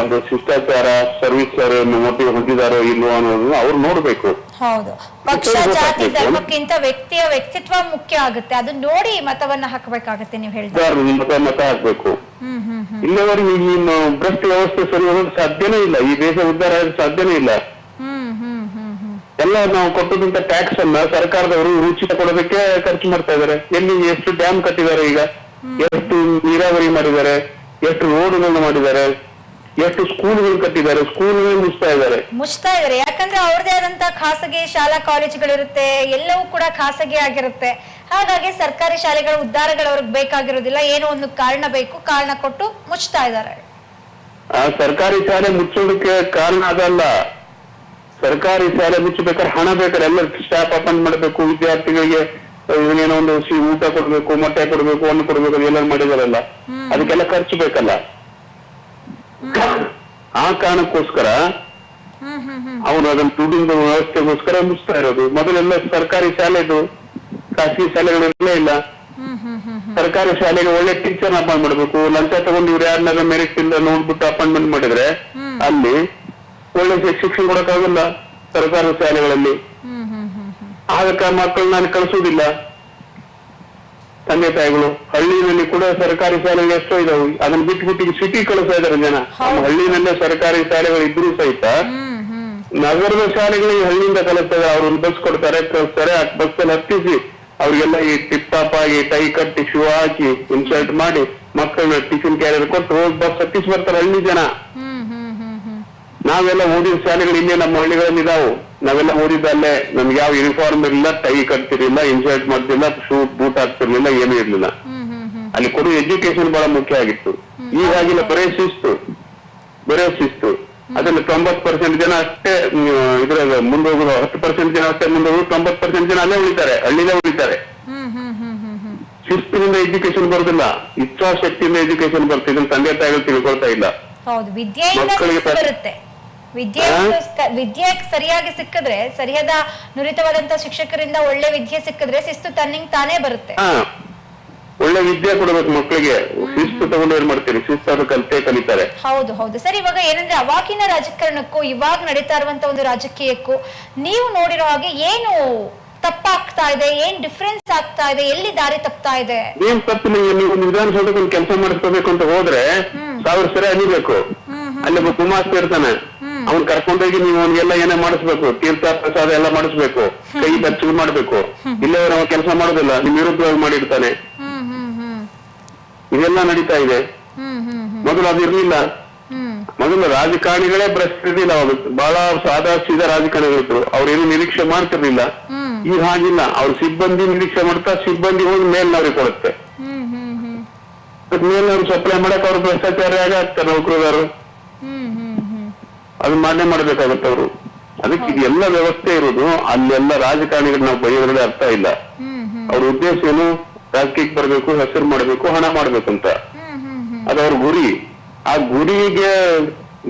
ಒಂದು ಶಿಷ್ಟಾಚಾರ ಸರ್ವಿಸ್ ಮೋಟಿವ್ ಹೊಂದಿದಾರೋ ಇಲ್ವೋ ಅನ್ನೋದನ್ನ ಅವ್ರು ನೋಡ್ಬೇಕು. ಹೌದು. ಪಕ್ಷ ಜಾತಿ. ಧರ್ಮಕ್ಕಿಂತ ವ್ಯಕ್ತಿಯ ವ್ಯಕ್ತಿತ್ವ ಮುಖ್ಯ ಆಗುತ್ತೆ. ಅದು ನೋಡಿ ಮತವನ್ನ ಹಾಕಬೇಕಾಗತ್ತೆ ನೀವು ಹೇಳಿದ ಮತದಾರರು ಮತ ಮತ ಹಾಕ್ಬೇಕು? ಇಲ್ಲಿವರೆಗೂ ಈ ಭ್ರಷ್ಟ ವ್ಯವಸ್ಥೆ ಸರಿ ಹೋಗೋದು ಸಾಧ್ಯನೇ ಇಲ್ಲ. ಈ ದೇಶ ಉದ್ಧಾರ ಆಗೋದು ಸಾಧ್ಯನೇ ಇಲ್ಲ. ಎಲ್ಲ ನಾವು ಕೊಟ್ಟದಂತ ಟ್ಯಾಕ್ಸ್ ಅನ್ನ ಸರ್ಕಾರದವರು ಉಚಿತ ಕೊಡೋದಕ್ಕೆ ಖರ್ಚು ಮಾಡ್ತಾ ಇದಾರೆ ಎಲ್ಲಿ ಎಷ್ಟು ಡ್ಯಾಮ್ ಕಟ್ಟಿದ್ದಾರೆ ಈಗ? ಎಷ್ಟು ನೀರಾವರಿ ಮಾಡಿದ್ದಾರೆ? ಎಷ್ಟು ರೋಡ್ಗಳನ್ನ ಮಾಡಿದ್ದಾರೆ? ಎಷ್ಟು ಸ್ಕೂಲ್ಗಳು ಕಟ್ಟಿದ್ದಾರೆ ಸ್ಕೂಲ್ಗಳು ಮುಚ್ತಾ ಇದ್ದಾರೆ? ಮುಚ್ತಾ ಇದಾರೆ ಯಾಕಂದ್ರೆ ಅವ್ರದೇ ಆದಂತ ಖಾಸಗಿ ಶಾಲಾ ಕಾಲೇಜುಗಳಿರುತ್ತೆ ಎಲ್ಲವೂ ಕೂಡ ಖಾಸಗಿ ಆಗಿರುತ್ತೆ. ಹಾಗಾಗಿ ಸರ್ಕಾರಿ ಶಾಲೆಗಳ ಉದ್ಧಾರಗಳು ಅವ್ರಿಗೆ ಬೇಕಾಗಿರೋದಿಲ್ಲ. ಏನೋ ಒಂದು ಕಾರಣ ಬೇಕು ಕಾರಣ ಕೊಟ್ಟು ಮುಚ್ತಾ ಇದ್ದಾರೆ. ಆ ಸರ್ಕಾರಿ ಶಾಲೆ ಮುಚ್ಚೋದಕ್ಕೆ ಕಾರಣ ಅದಲ್ಲ. ಸರ್ಕಾರಿ ಶಾಲೆ ಮುಚ್ಚಬೇಕಾದ್ರೆ ಹಣ ಬೇಕಾದ್ರೆ ಎಲ್ಲ ಸ್ಟಾಫ್ ಅಪಾಯಿಂಟ್ ಮಾಡಬೇಕು ವಿದ್ಯಾರ್ಥಿಗಳಿಗೆ ಏನೋ ಒಂದು ಊಟ ಕೊಡ್ಬೇಕು ಮೊಟ್ಟೆ ಕೊಡ್ಬೇಕು ಹಣ್ಣು ಕೊಡ್ಬೇಕು ಅದೆಲ್ಲ ಮಾಡಿದಾರಲ್ಲ. ಅದಕ್ಕೆಲ್ಲ ಖರ್ಚು ಬೇಕಲ್ಲ. ಆ ಕಾರಣಕ್ಕೋಸ್ಕರ ಅವನು ಅದನ್ನ ದುಡ್ಡಿನ ವ್ಯವಸ್ಥೆಗೋಸ್ಕರ ಮುಚ್ತಾ ಇರೋದು. ಮೊದಲೆಲ್ಲ ಸರ್ಕಾರಿ ಶಾಲೆದು, ಖಾಸಗಿ ಶಾಲೆಗಳೆಲ್ಲ ಇಲ್ಲ. ಸರ್ಕಾರಿ ಶಾಲೆಗೆ ಒಳ್ಳೆ ಟೀಚರ್ ಅಪಾಯಿಂಟ್ ಮಾಡಬೇಕು. ಲಂಚ ತಗೊಂಡು ಇವ್ರು ಯಾರನ್ನ ಮೆರಿಟ್ ಇಂದ ನೋಡ್ಬಿಟ್ಟು ಅಪಾಯಿಂಟ್ಮೆಂಟ್ ಮಾಡಿದ್ರೆ ಅಲ್ಲಿ ಒಳ್ಳೆ ಶಿಕ್ಷಣ ಕೊಡಕ್ಕಾಗಲ್ಲ ಸರ್ಕಾರಿ ಶಾಲೆಗಳಲ್ಲಿ. ಆಗ ಮಕ್ಕಳನ್ನ ಕಳಿಸುದಿಲ್ಲ ಕಳಿಸೋದಿಲ್ಲ ತಂದೆ ತಾಯಿಗಳು ಹಳ್ಳಿನಲ್ಲಿ ಕೂಡ ಸರ್ಕಾರಿ ಶಾಲೆಗಳು ಎಷ್ಟೋ ಇದಾವೆ. ಅದನ್ನ ಬಿಟ್ಬಿಟ್ಟು ಸಿಟಿ ಕಳಿಸ್ತಾ ಇದಾರೆ ಜನ. ಹಳ್ಳಿನಲ್ಲೇ ಸರ್ಕಾರಿ ಶಾಲೆಗಳು ಇದ್ರೂ ಸಹಿತ ನಗರದ ಶಾಲೆಗಳಿಗೆ ಹಳ್ಳಿಯಿಂದ ಕಲಿಸ್ತಾರೆ ಅವ್ರು ಬಸ್ ಕೊಡ್ತಾರೆ ಕಳಿಸ್ತಾರೆ. ಆ ಬಸ್ ಅಲ್ಲಿ ಹತ್ತಿಸಿ ಅವ್ರಿಗೆಲ್ಲ ಈ ಟಿಪ್ ಟಾಪ್ ಆಗಿ ಟೈ ಕಟ್ಟಿ ಶೂ ಹಾಕಿ ಇನ್ಸಲ್ಟ್ ಮಾಡಿ ಮಕ್ಕಳನ್ನ ಟಿಫಿನ್ ಕ್ಯಾರಿಯರ್ ಕೊಟ್ಟು ಹೋಗಿ ಬಸ್ ಹತ್ತಿಸಿ ಬರ್ತಾರೆ ಹಳ್ಳಿ ಜನ. ನಾವೆಲ್ಲ ಓದಿದ ಶಾಲೆಗಳು ಇನ್ನೇ ನಮ್ಮ ಹಳ್ಳಿಗಳಲ್ಲಿ ಇದಾವು. ನಾವೆಲ್ಲ ಓದಿದ್ದಲ್ಲೇ ನಮ್ಗೆ ಯಾವ ಯೂನಿಫಾರ್ಮ್ ಇರಲಿಲ್ಲ ಟೈ ಕಟ್ತಿರ್ಲಿಲ್ಲ ಇನ್ಶರ್ಟ್ ಮಾಡ್ತಿರ್ಲಿಲ್ಲ ಶೂ ಬೂಟ್ ಹಾಕ್ತಿರ್ಲಿಲ್ಲ ಏನೂ ಇರ್ಲಿಲ್ಲ. ಅಲ್ಲಿ ಕೊಡೋ ಎಜುಕೇಶನ್ ಬಹಳ ಮುಖ್ಯ ಆಗಿತ್ತು. ಈಗಾಗಿಲ್ಲ ಬರೇ ಶಿಸ್ತು. ಬರೇ ಶಿಸ್ತು. ಅದನ್ನ ತೊಂಬತ್ ಪರ್ಸೆಂಟ್ ಜನ ಅಷ್ಟೇ ಇದ್ರ ಇದ್ರಾಗ ಮುಂದೆ ಹೋಗುದು ಹತ್ತು ಪರ್ಸೆಂಟ್ ಜನ ಅಷ್ಟೇ ಮುಂದೆ ಹೋಗುದು ತೊಂಬತ್ ಪರ್ಸೆಂಟ್ ಜನ ಅಲ್ಲೇ ಉಳಿತಾರೆ ಹಳ್ಳಿಲೇ ಉಳಿತಾರೆ. ಶಿಸ್ತಿನಿಂದ ಎಜುಕೇಶನ್ ಬರುದಿಲ್ಲ. ಇಚ್ಛಾಶಕ್ತಿಯಿಂದ ಎಜುಕೇಶನ್ ಬರ್ತಿದ್ರು ತಂದೆ ತಾಯಿಗಳು ತಿಳ್ಕೊಳ್ತಾ ಇಲ್ಲ. ಮಕ್ಕಳಿಗೆ ವಿದ್ಯೆ ವಿದ್ಯೆ ಸರಿಯಾಗಿ ಸಿಕ್ಕಿದ್ರೆ ಸರಿಯಾದ ನುರಿತವಾದಂತ ಶಿಕ್ಷಕರಿಂದ ಒಳ್ಳೆ ವಿದ್ಯೆ ಸಿಕ್ಕಿದ್ರೆ ಶಿಸ್ತು ತನ್ನಿಂಗ್ ತಾನೇ ಬರುತ್ತೆ. ಒಳ್ಳೆ ವಿದ್ಯೆ ಕೊಡಬೇಕು ಮಕ್ಕಳಿಗೆ. ಶಿಸ್ತು ತಗೊಂಡು ಏನ್ ಮಾಡ್ತೀರಿ? ಶಿಸ್ತು ಅದು ಕಲಿತೇ ಕಲಿತಾರೆ. ಹೌದು ಹೌದು. ಸರ್ ಇವಾಗ ಏನಂದ್ರೆ ಅವಾಗಿನ ರಾಜಕಾರಣಕ್ಕೂ ಇವಾಗ ನಡೀತಾ ಇರುವಂತ ಒಂದು ರಾಜಕೀಯಕ್ಕೂ ನೀವು ನೋಡಿರೋ ಹಾಗೆ ಏನು ತಪ್ಪಾಗ್ತಾ ಇದೆ? ಏನ್ ಡಿಫ್ರೆನ್ಸ್ ಆಗ್ತಾ ಇದೆ? ಎಲ್ಲಿ ದಾರಿ ತಪ್ತಾ ಇದೆ? ಏನ್ ತಪ್ಪಿಲ್ಲ ಈಗ ನೀವು ಒಂದು ವಿಧಾನಸೌಧಕ್ಕೆ ಒಂದು ಕೆಲಸ ಮಾಡಿಸ್ಕೋಬೇಕು ಅಂತ ಹೋದ್ರೆ ಸಾವಿರ ಸರಿ ಅನಿಬೇಕು ಅಲ್ಲಿ ಒಬ್ಬ ಕುಮಾರ್ ಇರ್ತಾನೆ. ಅವ್ನ್ ಕರ್ಕೊಂಡೋಗಿ ನೀವು ಅವ್ನಿಗೆಲ್ಲ ಏನೇ ಮಾಡಿಸ್ಬೇಕು ತೀರ್ಥ ಪ್ರಸಾದ ಎಲ್ಲ ಮಾಡಿಸ್ಬೇಕು ಕೈ ಬೆಚ್ಚಗೆ ಮಾಡ್ಬೇಕು ಇಲ್ಲೇ ನಾವು ಕೆಲಸ ಮಾಡೋದಿಲ್ಲ ನಿಮ್ ವಿರುದ್ಧವಾಗಿ ಮಾಡಿರ್ತಾನೆ. ಇದೆಲ್ಲ ನಡೀತಾ ಇದೆ. ಮೊದಲು ಅದಿರ್ಲಿಲ್ಲ ಇರ್ಲಿಲ್ಲ. ಮೊದಲು ರಾಜಕಾರಣಿಗಳೇ ಭ್ರಷ್ಟಿರ್ಲಿಲ್ಲ ಅವರು ಬಹಳ ಸಾದಾ ಸೀದಾ ರಾಜಕಾರಣಿಗಳಿದ್ರು ಅವ್ರೇನು ನಿರೀಕ್ಷೆ ಮಾಡ್ತಿರ್ಲಿಲ್ಲ. ಈಗ ಹಾಗಿಲ್ಲ. ಅವ್ರ ಸಿಬ್ಬಂದಿ ನಿರೀಕ್ಷೆ ಮಾಡ್ತಾ ಸಿಬ್ಬಂದಿ ಹೋಗಿ ಮೇಲ್ನವ್ರಿಗೆ ಕೊಡುತ್ತೆ. ಮೇಲ್ನವ್ರು ಸಪ್ಲೈ ಮಾಡಕ್ ಅವ್ರು ಭ್ರಷ್ಟಾಚಾರ ಆಗ ಆಗ್ತಾರೆ ನೌಕರದಾರರು ಅದು ಮಾನ್ಯ ಮಾಡ್ಬೇಕಾಗತ್ತೆ ಅವರು. ಅದಕ್ಕೆ ಎಲ್ಲ ವ್ಯವಸ್ಥೆ ಇರೋದು ಅಲ್ಲೆಲ್ಲ ರಾಜಕಾರಣಿಗಳು ನಾವು ಬೈಯೋದ್ರಲ್ಲಿ ಅರ್ಥ ಇಲ್ಲ. ಅವ್ರ ಉದ್ದೇಶ ಏನು? ರಾಜಕೀಯ ಬರಬೇಕು ಹೆಸರು ಮಾಡಬೇಕು ಹಣ ಮಾಡ್ಬೇಕು ಅಂತ ಹ್ಮ್ ಹ್ಮ್ ಹ್ಮ್. ಅದು ಅವ್ರ ಗುರಿ. ಆ ಗುರಿಗೆ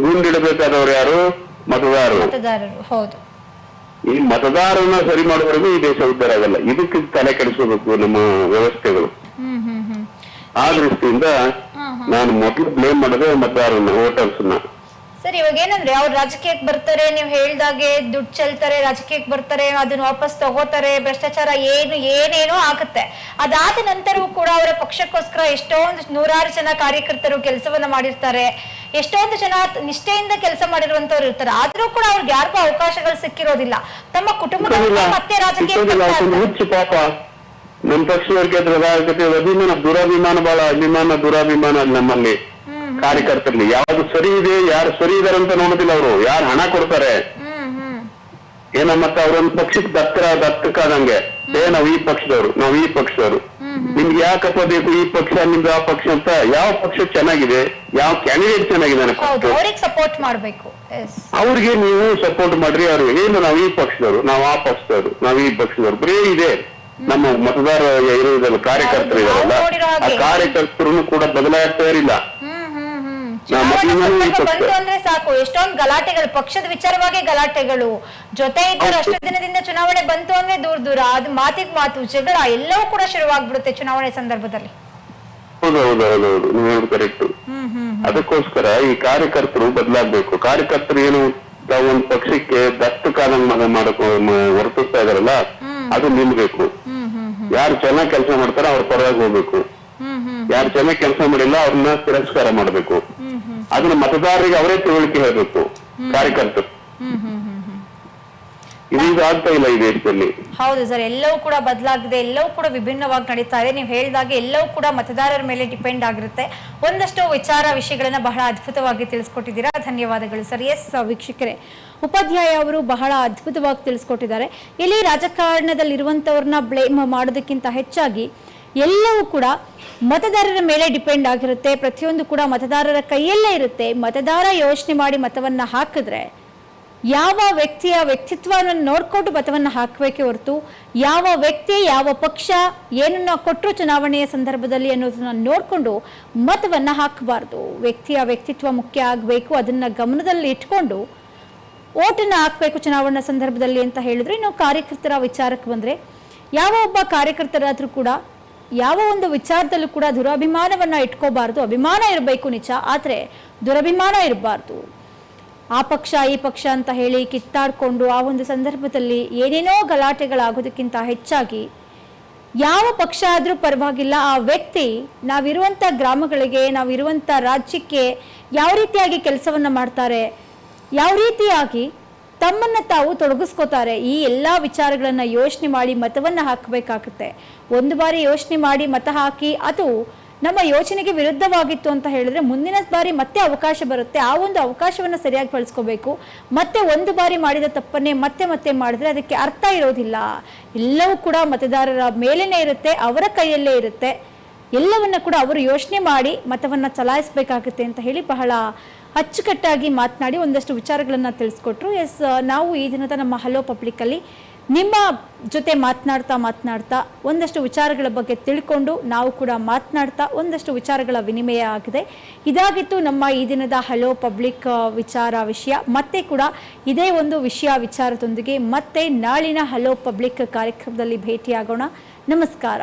ಗುಂಡಿಡಬೇಕಾದವ್ರು ಯಾರು? ಮತದಾರರು. ಈ ಮತದಾರನ ಸರಿ ಮಾಡೋವರೆಗೂ ಈ ದೇಶ ಉದ್ಧಾರ ಆಗಲ್ಲ. ಇದಕ್ಕೆ ತಲೆ ಕೆಡಿಸಬೇಕು ನಮ್ಮ ವ್ಯವಸ್ಥೆಗಳು. ಆ ದೃಷ್ಟಿಯಿಂದ ನಾನು ಮೊದಲು ಬ್ಲೇಮ್ ಮಾಡೋದೇ ಮತದಾರನ ವೋಟರ್ಸ್ನ ಸರ್ ಇವಾಗ ಏನಂದ್ರೆ ಅವ್ರು ರಾಜಕೀಯಕ್ಕೆ ಬರ್ತಾರೆ ನೀವು ಹೇಳ್ದಾಗೆ ದುಡ್ಡು ಚೆಲ್ತಾರೆ ರಾಜಕೀಯಕ್ಕೆ ಬರ್ತಾರೆ ಅದನ್ನ ವಾಪಸ್ ತಗೋತಾರೆ ಭ್ರಷ್ಟಾಚಾರ ಏನು ಏನೇನೋ ಆಗುತ್ತೆ. ಅದಾದ ನಂತರವೂ ಕೂಡ ಅವರ ಪಕ್ಷಕ್ಕೋಸ್ಕರ ಎಷ್ಟೊಂದು ನೂರಾರು ಜನ ಕಾರ್ಯಕರ್ತರು ಕೆಲಸವನ್ನ ಮಾಡಿರ್ತಾರೆ. ಎಷ್ಟೊಂದು ಜನ ನಿಷ್ಠೆಯಿಂದ ಕೆಲಸ ಮಾಡಿರುವಂತವ್ರು ಇರ್ತಾರೆ. ಆದ್ರೂ ಕೂಡ ಅವ್ರಿಗೆ ಯಾರಿಗೂ ಅವಕಾಶಗಳು ಸಿಕ್ಕಿರೋದಿಲ್ಲ. ತಮ್ಮ ಕುಟುಂಬದ ಮತ್ತೆ ಪಾಪ. ನಮ್ಮ ಪಕ್ಷದವ್ರಿಗೆ ಅದ್ರ ರಾಜಕೀಯ ಅಭಿಮಾನ ದುರಾಭಿಮಾನ ಬಹಳ ಅಭಿಮಾನ ದುರಾಭಿಮಾನ ನಮ್ಮಲ್ಲಿ. ಕಾರ್ಯಕರ್ತರಲ್ಲಿ. ಯಾವ್ದು ಸರಿ ಇದೆ ಯಾರು ಸರಿ ಇದಾರೆ ಅಂತ ನೋಡೋದಿಲ್ಲ ಅವರು. ಯಾರು ಹಣ ಕೊಡ್ತಾರೆ? ಏನ ಮತ್ತೆ ಅವ್ರೊಂದು ಪಕ್ಷಕ್ಕೆ ದತ್ತರ ದತ್ತಕ್ಕಾದಂಗೆ ಏ ನಾವ್ ಈ ಪಕ್ಷದವ್ರು ನಾವ್ ಈ ಪಕ್ಷದವ್ರು. ನಿಮ್ಗೆ ಯಾಕಪ್ಪ ಬೇಕು ಈ ಪಕ್ಷ ನಿಮ್ದು ಆ ಪಕ್ಷ ಅಂತ? ಯಾವ ಪಕ್ಷ ಚೆನ್ನಾಗಿದೆ? ಯಾವ ಕ್ಯಾಂಡಿಡೇಟ್ ಚೆನ್ನಾಗಿದೆ ಸಪೋರ್ಟ್ ಮಾಡ್ಬೇಕು. ಅವ್ರಿಗೆ ನೀವು ಸಪೋರ್ಟ್ ಮಾಡ್ರಿ ಅವ್ರು ಏನು ನಾವ್ ಈ ಪಕ್ಷದವ್ರು ನಾವ್ ಆ ಪಕ್ಷದವ್ರು ನಾವ್ ಈ ಪಕ್ಷದವ್ರು. ಬರೀ ಇದೆ. ನಮ್ಮ ಮತದಾರ ಇರುವುದಲ್ಲ ಕಾರ್ಯಕರ್ತರು ಇರೋದಲ್ಲ ಇದಾರಲ್ಲ ಆ ಕಾರ್ಯಕರ್ತರು ಕೂಡ ಬದಲಾಗ್ತಾ ಇರಲಿಲ್ಲ. ಬಂತು ಅಂದ್ರೆ ಸಾಕು. ಎಷ್ಟೊಂದು ಗಲಾಟೆಗಳು ಪಕ್ಷದ ವಿಚಾರವಾಗಿ ಗಲಾಟೆಗಳು. ಜೊತೆ ಇದ್ದವರು ಅಷ್ಟು ದಿನದಿಂದ ಚುನಾವಣೆ ಬಂತು ಅಂದ್ರೆ ದೂರ ದೂರ. ಅದು ಮಾತಿಗೆ ಮಾತು ಜಗಳ ಎಲ್ಲವೂ ಕೂಡ ಶುರುವಾಗ್ಬಿಡುತ್ತೆ ಚುನಾವಣೆ ಸಂದರ್ಭದಲ್ಲಿ. ಹೌದು ಹೌದು ಹೌದು ಹೌದು. ನೀವು ಹೇಳುದು ಕರೆಕ್ಟ್ ಅದಕ್ಕೋಸ್ಕರ ಈ ಕಾರ್ಯಕರ್ತರು ಬದಲಾಗ್ಬೇಕು. ಕಾರ್ಯಕರ್ತರು ಏನು ತಾವು ಒಂದು ಪಕ್ಷಕ್ಕೆ ದತ್ತಕಾದಂಗ ಮಾಡಕ್ ವರ್ತಿಸ್ತಾ ಇದಾರಲ್ಲ ಅದು ನಿಲ್ಬೇಕು. ಯಾರು ಚೆನ್ನಾಗಿ ಕೆಲಸ ಮಾಡ್ತಾರೋ ಅವ್ರ ಪರವಾಗಿ ಹೋಗ್ಬೇಕು. ಯಾರು ಚೆನ್ನಾಗಿ ಕೆಲಸ ಮಾಡಿಲ್ಲ ಅವ್ರನ್ನ ತಿರಸ್ಕಾರ ಮಾಡ್ಬೇಕು. ಅದನ್ನ ಮತದಾರರಿಗೆ ಅವರೇ ತಿಳುವಳಿಕೆ ಹೇಳಬೇಕು. ಕಾರ್ಯಕರ್ತರು. ಇಲ್ಲ ಈ ದೇಶದಲ್ಲಿ ಹೌದು ಸರ್ ಎಲ್ಲವೂ ಕೂಡ ಬದಲಾಗಿದೆ ಎಲ್ಲವೂ ಕೂಡ ವಿಭಿನ್ನವಾಗಿ ನಡೀತಾ ಇದೆ. ನೀವು ಹೇಳಿದಾಗ ಎಲ್ಲವೂ ಕೂಡ ಮತದಾರರ ಮೇಲೆ ಡಿಪೆಂಡ್ ಆಗಿರುತ್ತೆ. ಒಂದಷ್ಟು ವಿಚಾರ ವಿಷಯಗಳನ್ನ ಬಹಳ ಅದ್ಭುತವಾಗಿ ತಿಳಿಸ್ಕೊಟ್ಟಿದ್ದೀರಾ. ಧನ್ಯವಾದಗಳು ಸರ್. ಎಸ್ ವೀಕ್ಷಕರೇ ಉಪಾಧ್ಯಾಯ ಅವರು ಬಹಳ ಅದ್ಭುತವಾಗಿ ತಿಳಿಸ್ಕೊಟ್ಟಿದ್ದಾರೆ. ಇಲ್ಲಿ ರಾಜಕಾರಣದಲ್ಲಿರುವಂಥವ್ರನ್ನ ಬ್ಲೇಮ್ ಮಾಡೋದಕ್ಕಿಂತ ಹೆಚ್ಚಾಗಿ ಎಲ್ಲವೂ ಕೂಡ ಮತದಾರರ ಮೇಲೆ ಡಿಪೆಂಡ್ ಆಗಿರುತ್ತೆ. ಪ್ರತಿಯೊಂದು ಕೂಡ ಮತದಾರರ ಕೈಯಲ್ಲೇ ಇರುತ್ತೆ. ಮತದಾರ ಯೋಚನೆ ಮಾಡಿ ಮತವನ್ನ ಹಾಕಿದ್ರೆ ಯಾವ ವ್ಯಕ್ತಿಯ ವ್ಯಕ್ತಿತ್ವವನ್ನು ನೋಡ್ಕೊಂಡು ಮತವನ್ನು ಹಾಕಬೇಕೆ ಹೊರತು ಯಾವ ವ್ಯಕ್ತಿ, ಯಾವ ಪಕ್ಷ ಏನನ್ನ ಕೊಟ್ಟರು ಚುನಾವಣೆಯ ಸಂದರ್ಭದಲ್ಲಿ ಅನ್ನೋದನ್ನು ನೋಡಿಕೊಂಡು ಮತವನ್ನು ಹಾಕಬಾರ್ದು. ವ್ಯಕ್ತಿಯ ವ್ಯಕ್ತಿತ್ವ ಮುಖ್ಯ ಆಗಬೇಕು. ಅದನ್ನ ಗಮನದಲ್ಲಿ ಇಟ್ಕೊಂಡು ಓಟನ್ನು ಹಾಕಬೇಕು ಚುನಾವಣಾ ಸಂದರ್ಭದಲ್ಲಿ ಅಂತ ಹೇಳಿದ್ರೆ ಇನ್ನು ಕಾರ್ಯಕರ್ತರ ವಿಚಾರಕ್ಕೆ ಬಂದರೆ ಯಾವ ಒಬ್ಬ ಕಾರ್ಯಕರ್ತರಾದರೂ ಕೂಡ ಯಾವ ಒಂದು ವಿಚಾರದಲ್ಲೂ ಕೂಡ ದುರಭಿಮಾನವನ್ನು ಇಟ್ಕೋಬಾರ್ದು, ಅಭಿಮಾನ ಇರಬೇಕು ನಿಜ, ಆದರೆ ದುರಭಿಮಾನ ಇರಬಾರ್ದು. ಆ ಪಕ್ಷ, ಈ ಪಕ್ಷ ಅಂತ ಹೇಳಿ ಕಿತ್ತಾಡಿಕೊಂಡು ಆ ಒಂದು ಸಂದರ್ಭದಲ್ಲಿ ಏನೇನೋ ಗಲಾಟೆಗಳಾಗೋದಕ್ಕಿಂತ ಹೆಚ್ಚಾಗಿ ಯಾವ ಪಕ್ಷ ಆದರೂ ಪರವಾಗಿಲ್ಲ, ಆ ವ್ಯಕ್ತಿ ನಾವಿರುವಂಥ ಗ್ರಾಮಗಳಿಗೆ ನಾವಿರುವಂಥ ರಾಜ್ಯಕ್ಕೆ ಯಾವ ರೀತಿಯಾಗಿ ಕೆಲಸವನ್ನು ಮಾಡ್ತಾರೆ, ಯಾವ ರೀತಿಯಾಗಿ ತಮ್ಮನ್ನು ತಾವು ತೊಡಗಿಸ್ಕೋತಾರೆ, ಈ ಎಲ್ಲ ವಿಚಾರಗಳನ್ನು ಯೋಚನೆ ಮಾಡಿ ಮತವನ್ನು ಹಾಕಬೇಕಾಗುತ್ತೆ. ಒಂದು ಬಾರಿ ಯೋಚನೆ ಮಾಡಿ ಮತ ಹಾಕಿ, ಅದು ನಮ್ಮ ಯೋಚನೆಗೆ ವಿರುದ್ಧವಾಗಿತ್ತು ಅಂತ ಹೇಳಿದ್ರೆ ಮುಂದಿನ ಬಾರಿ ಮತ್ತೆ ಅವಕಾಶ ಬರುತ್ತೆ. ಆ ಒಂದು ಅವಕಾಶವನ್ನು ಸರಿಯಾಗಿ ಬಳಸ್ಕೋಬೇಕು. ಮತ್ತೆ ಒಂದು ಬಾರಿ ಮಾಡಿದ ತಪ್ಪನ್ನೇ ಮತ್ತೆ ಮತ್ತೆ ಮಾಡಿದ್ರೆ ಅದಕ್ಕೆ ಅರ್ಥ ಇರೋದಿಲ್ಲ. ಎಲ್ಲವೂ ಕೂಡ ಮತದಾರರ ಮೇಲೇನೆ ಇರುತ್ತೆ, ಅವರ ಕೈಯಲ್ಲೇ ಇರುತ್ತೆ. ಎಲ್ಲವನ್ನ ಕೂಡ ಅವರು ಯೋಚನೆ ಮಾಡಿ ಮತವನ್ನು ಚಲಾಯಿಸಬೇಕಾಗುತ್ತೆ ಅಂತ ಹೇಳಿ ಬಹಳ ಅಚ್ಚುಕಟ್ಟಾಗಿ ಮಾತನಾಡಿ ಒಂದಷ್ಟು ವಿಚಾರಗಳನ್ನು ತಿಳಿಸ್ಕೊಟ್ರು. ಎಸ್, ನಾವು ಈ ದಿನದ ನಮ್ಮ ಹಲೋ ಪಬ್ಲಿಕ್ಕಲ್ಲಿ ನಿಮ್ಮ ಜೊತೆ ಮಾತನಾಡ್ತಾ ಮಾತನಾಡ್ತಾ ಒಂದಷ್ಟು ವಿಚಾರಗಳ ಬಗ್ಗೆ ತಿಳ್ಕೊಂಡು ನಾವು ಕೂಡ ಮಾತನಾಡ್ತಾ ಒಂದಷ್ಟು ವಿಚಾರಗಳ ವಿನಿಮಯ ಆಗಿದೆ. ಇದಾಗಿತ್ತು ನಮ್ಮ ಈ ದಿನದ ಹಲೋ ಪಬ್ಲಿಕ್ ವಿಚಾರ ವಿಷಯ. ಮತ್ತೆ ಕೂಡ ಇದೇ ಒಂದು ವಿಷಯ ವಿಚಾರದೊಂದಿಗೆ ಮತ್ತೆ ನಾಳಿನ ಹಲೋ ಪಬ್ಲಿಕ್ ಕಾರ್ಯಕ್ರಮದಲ್ಲಿ ಭೇಟಿಯಾಗೋಣ. ನಮಸ್ಕಾರ.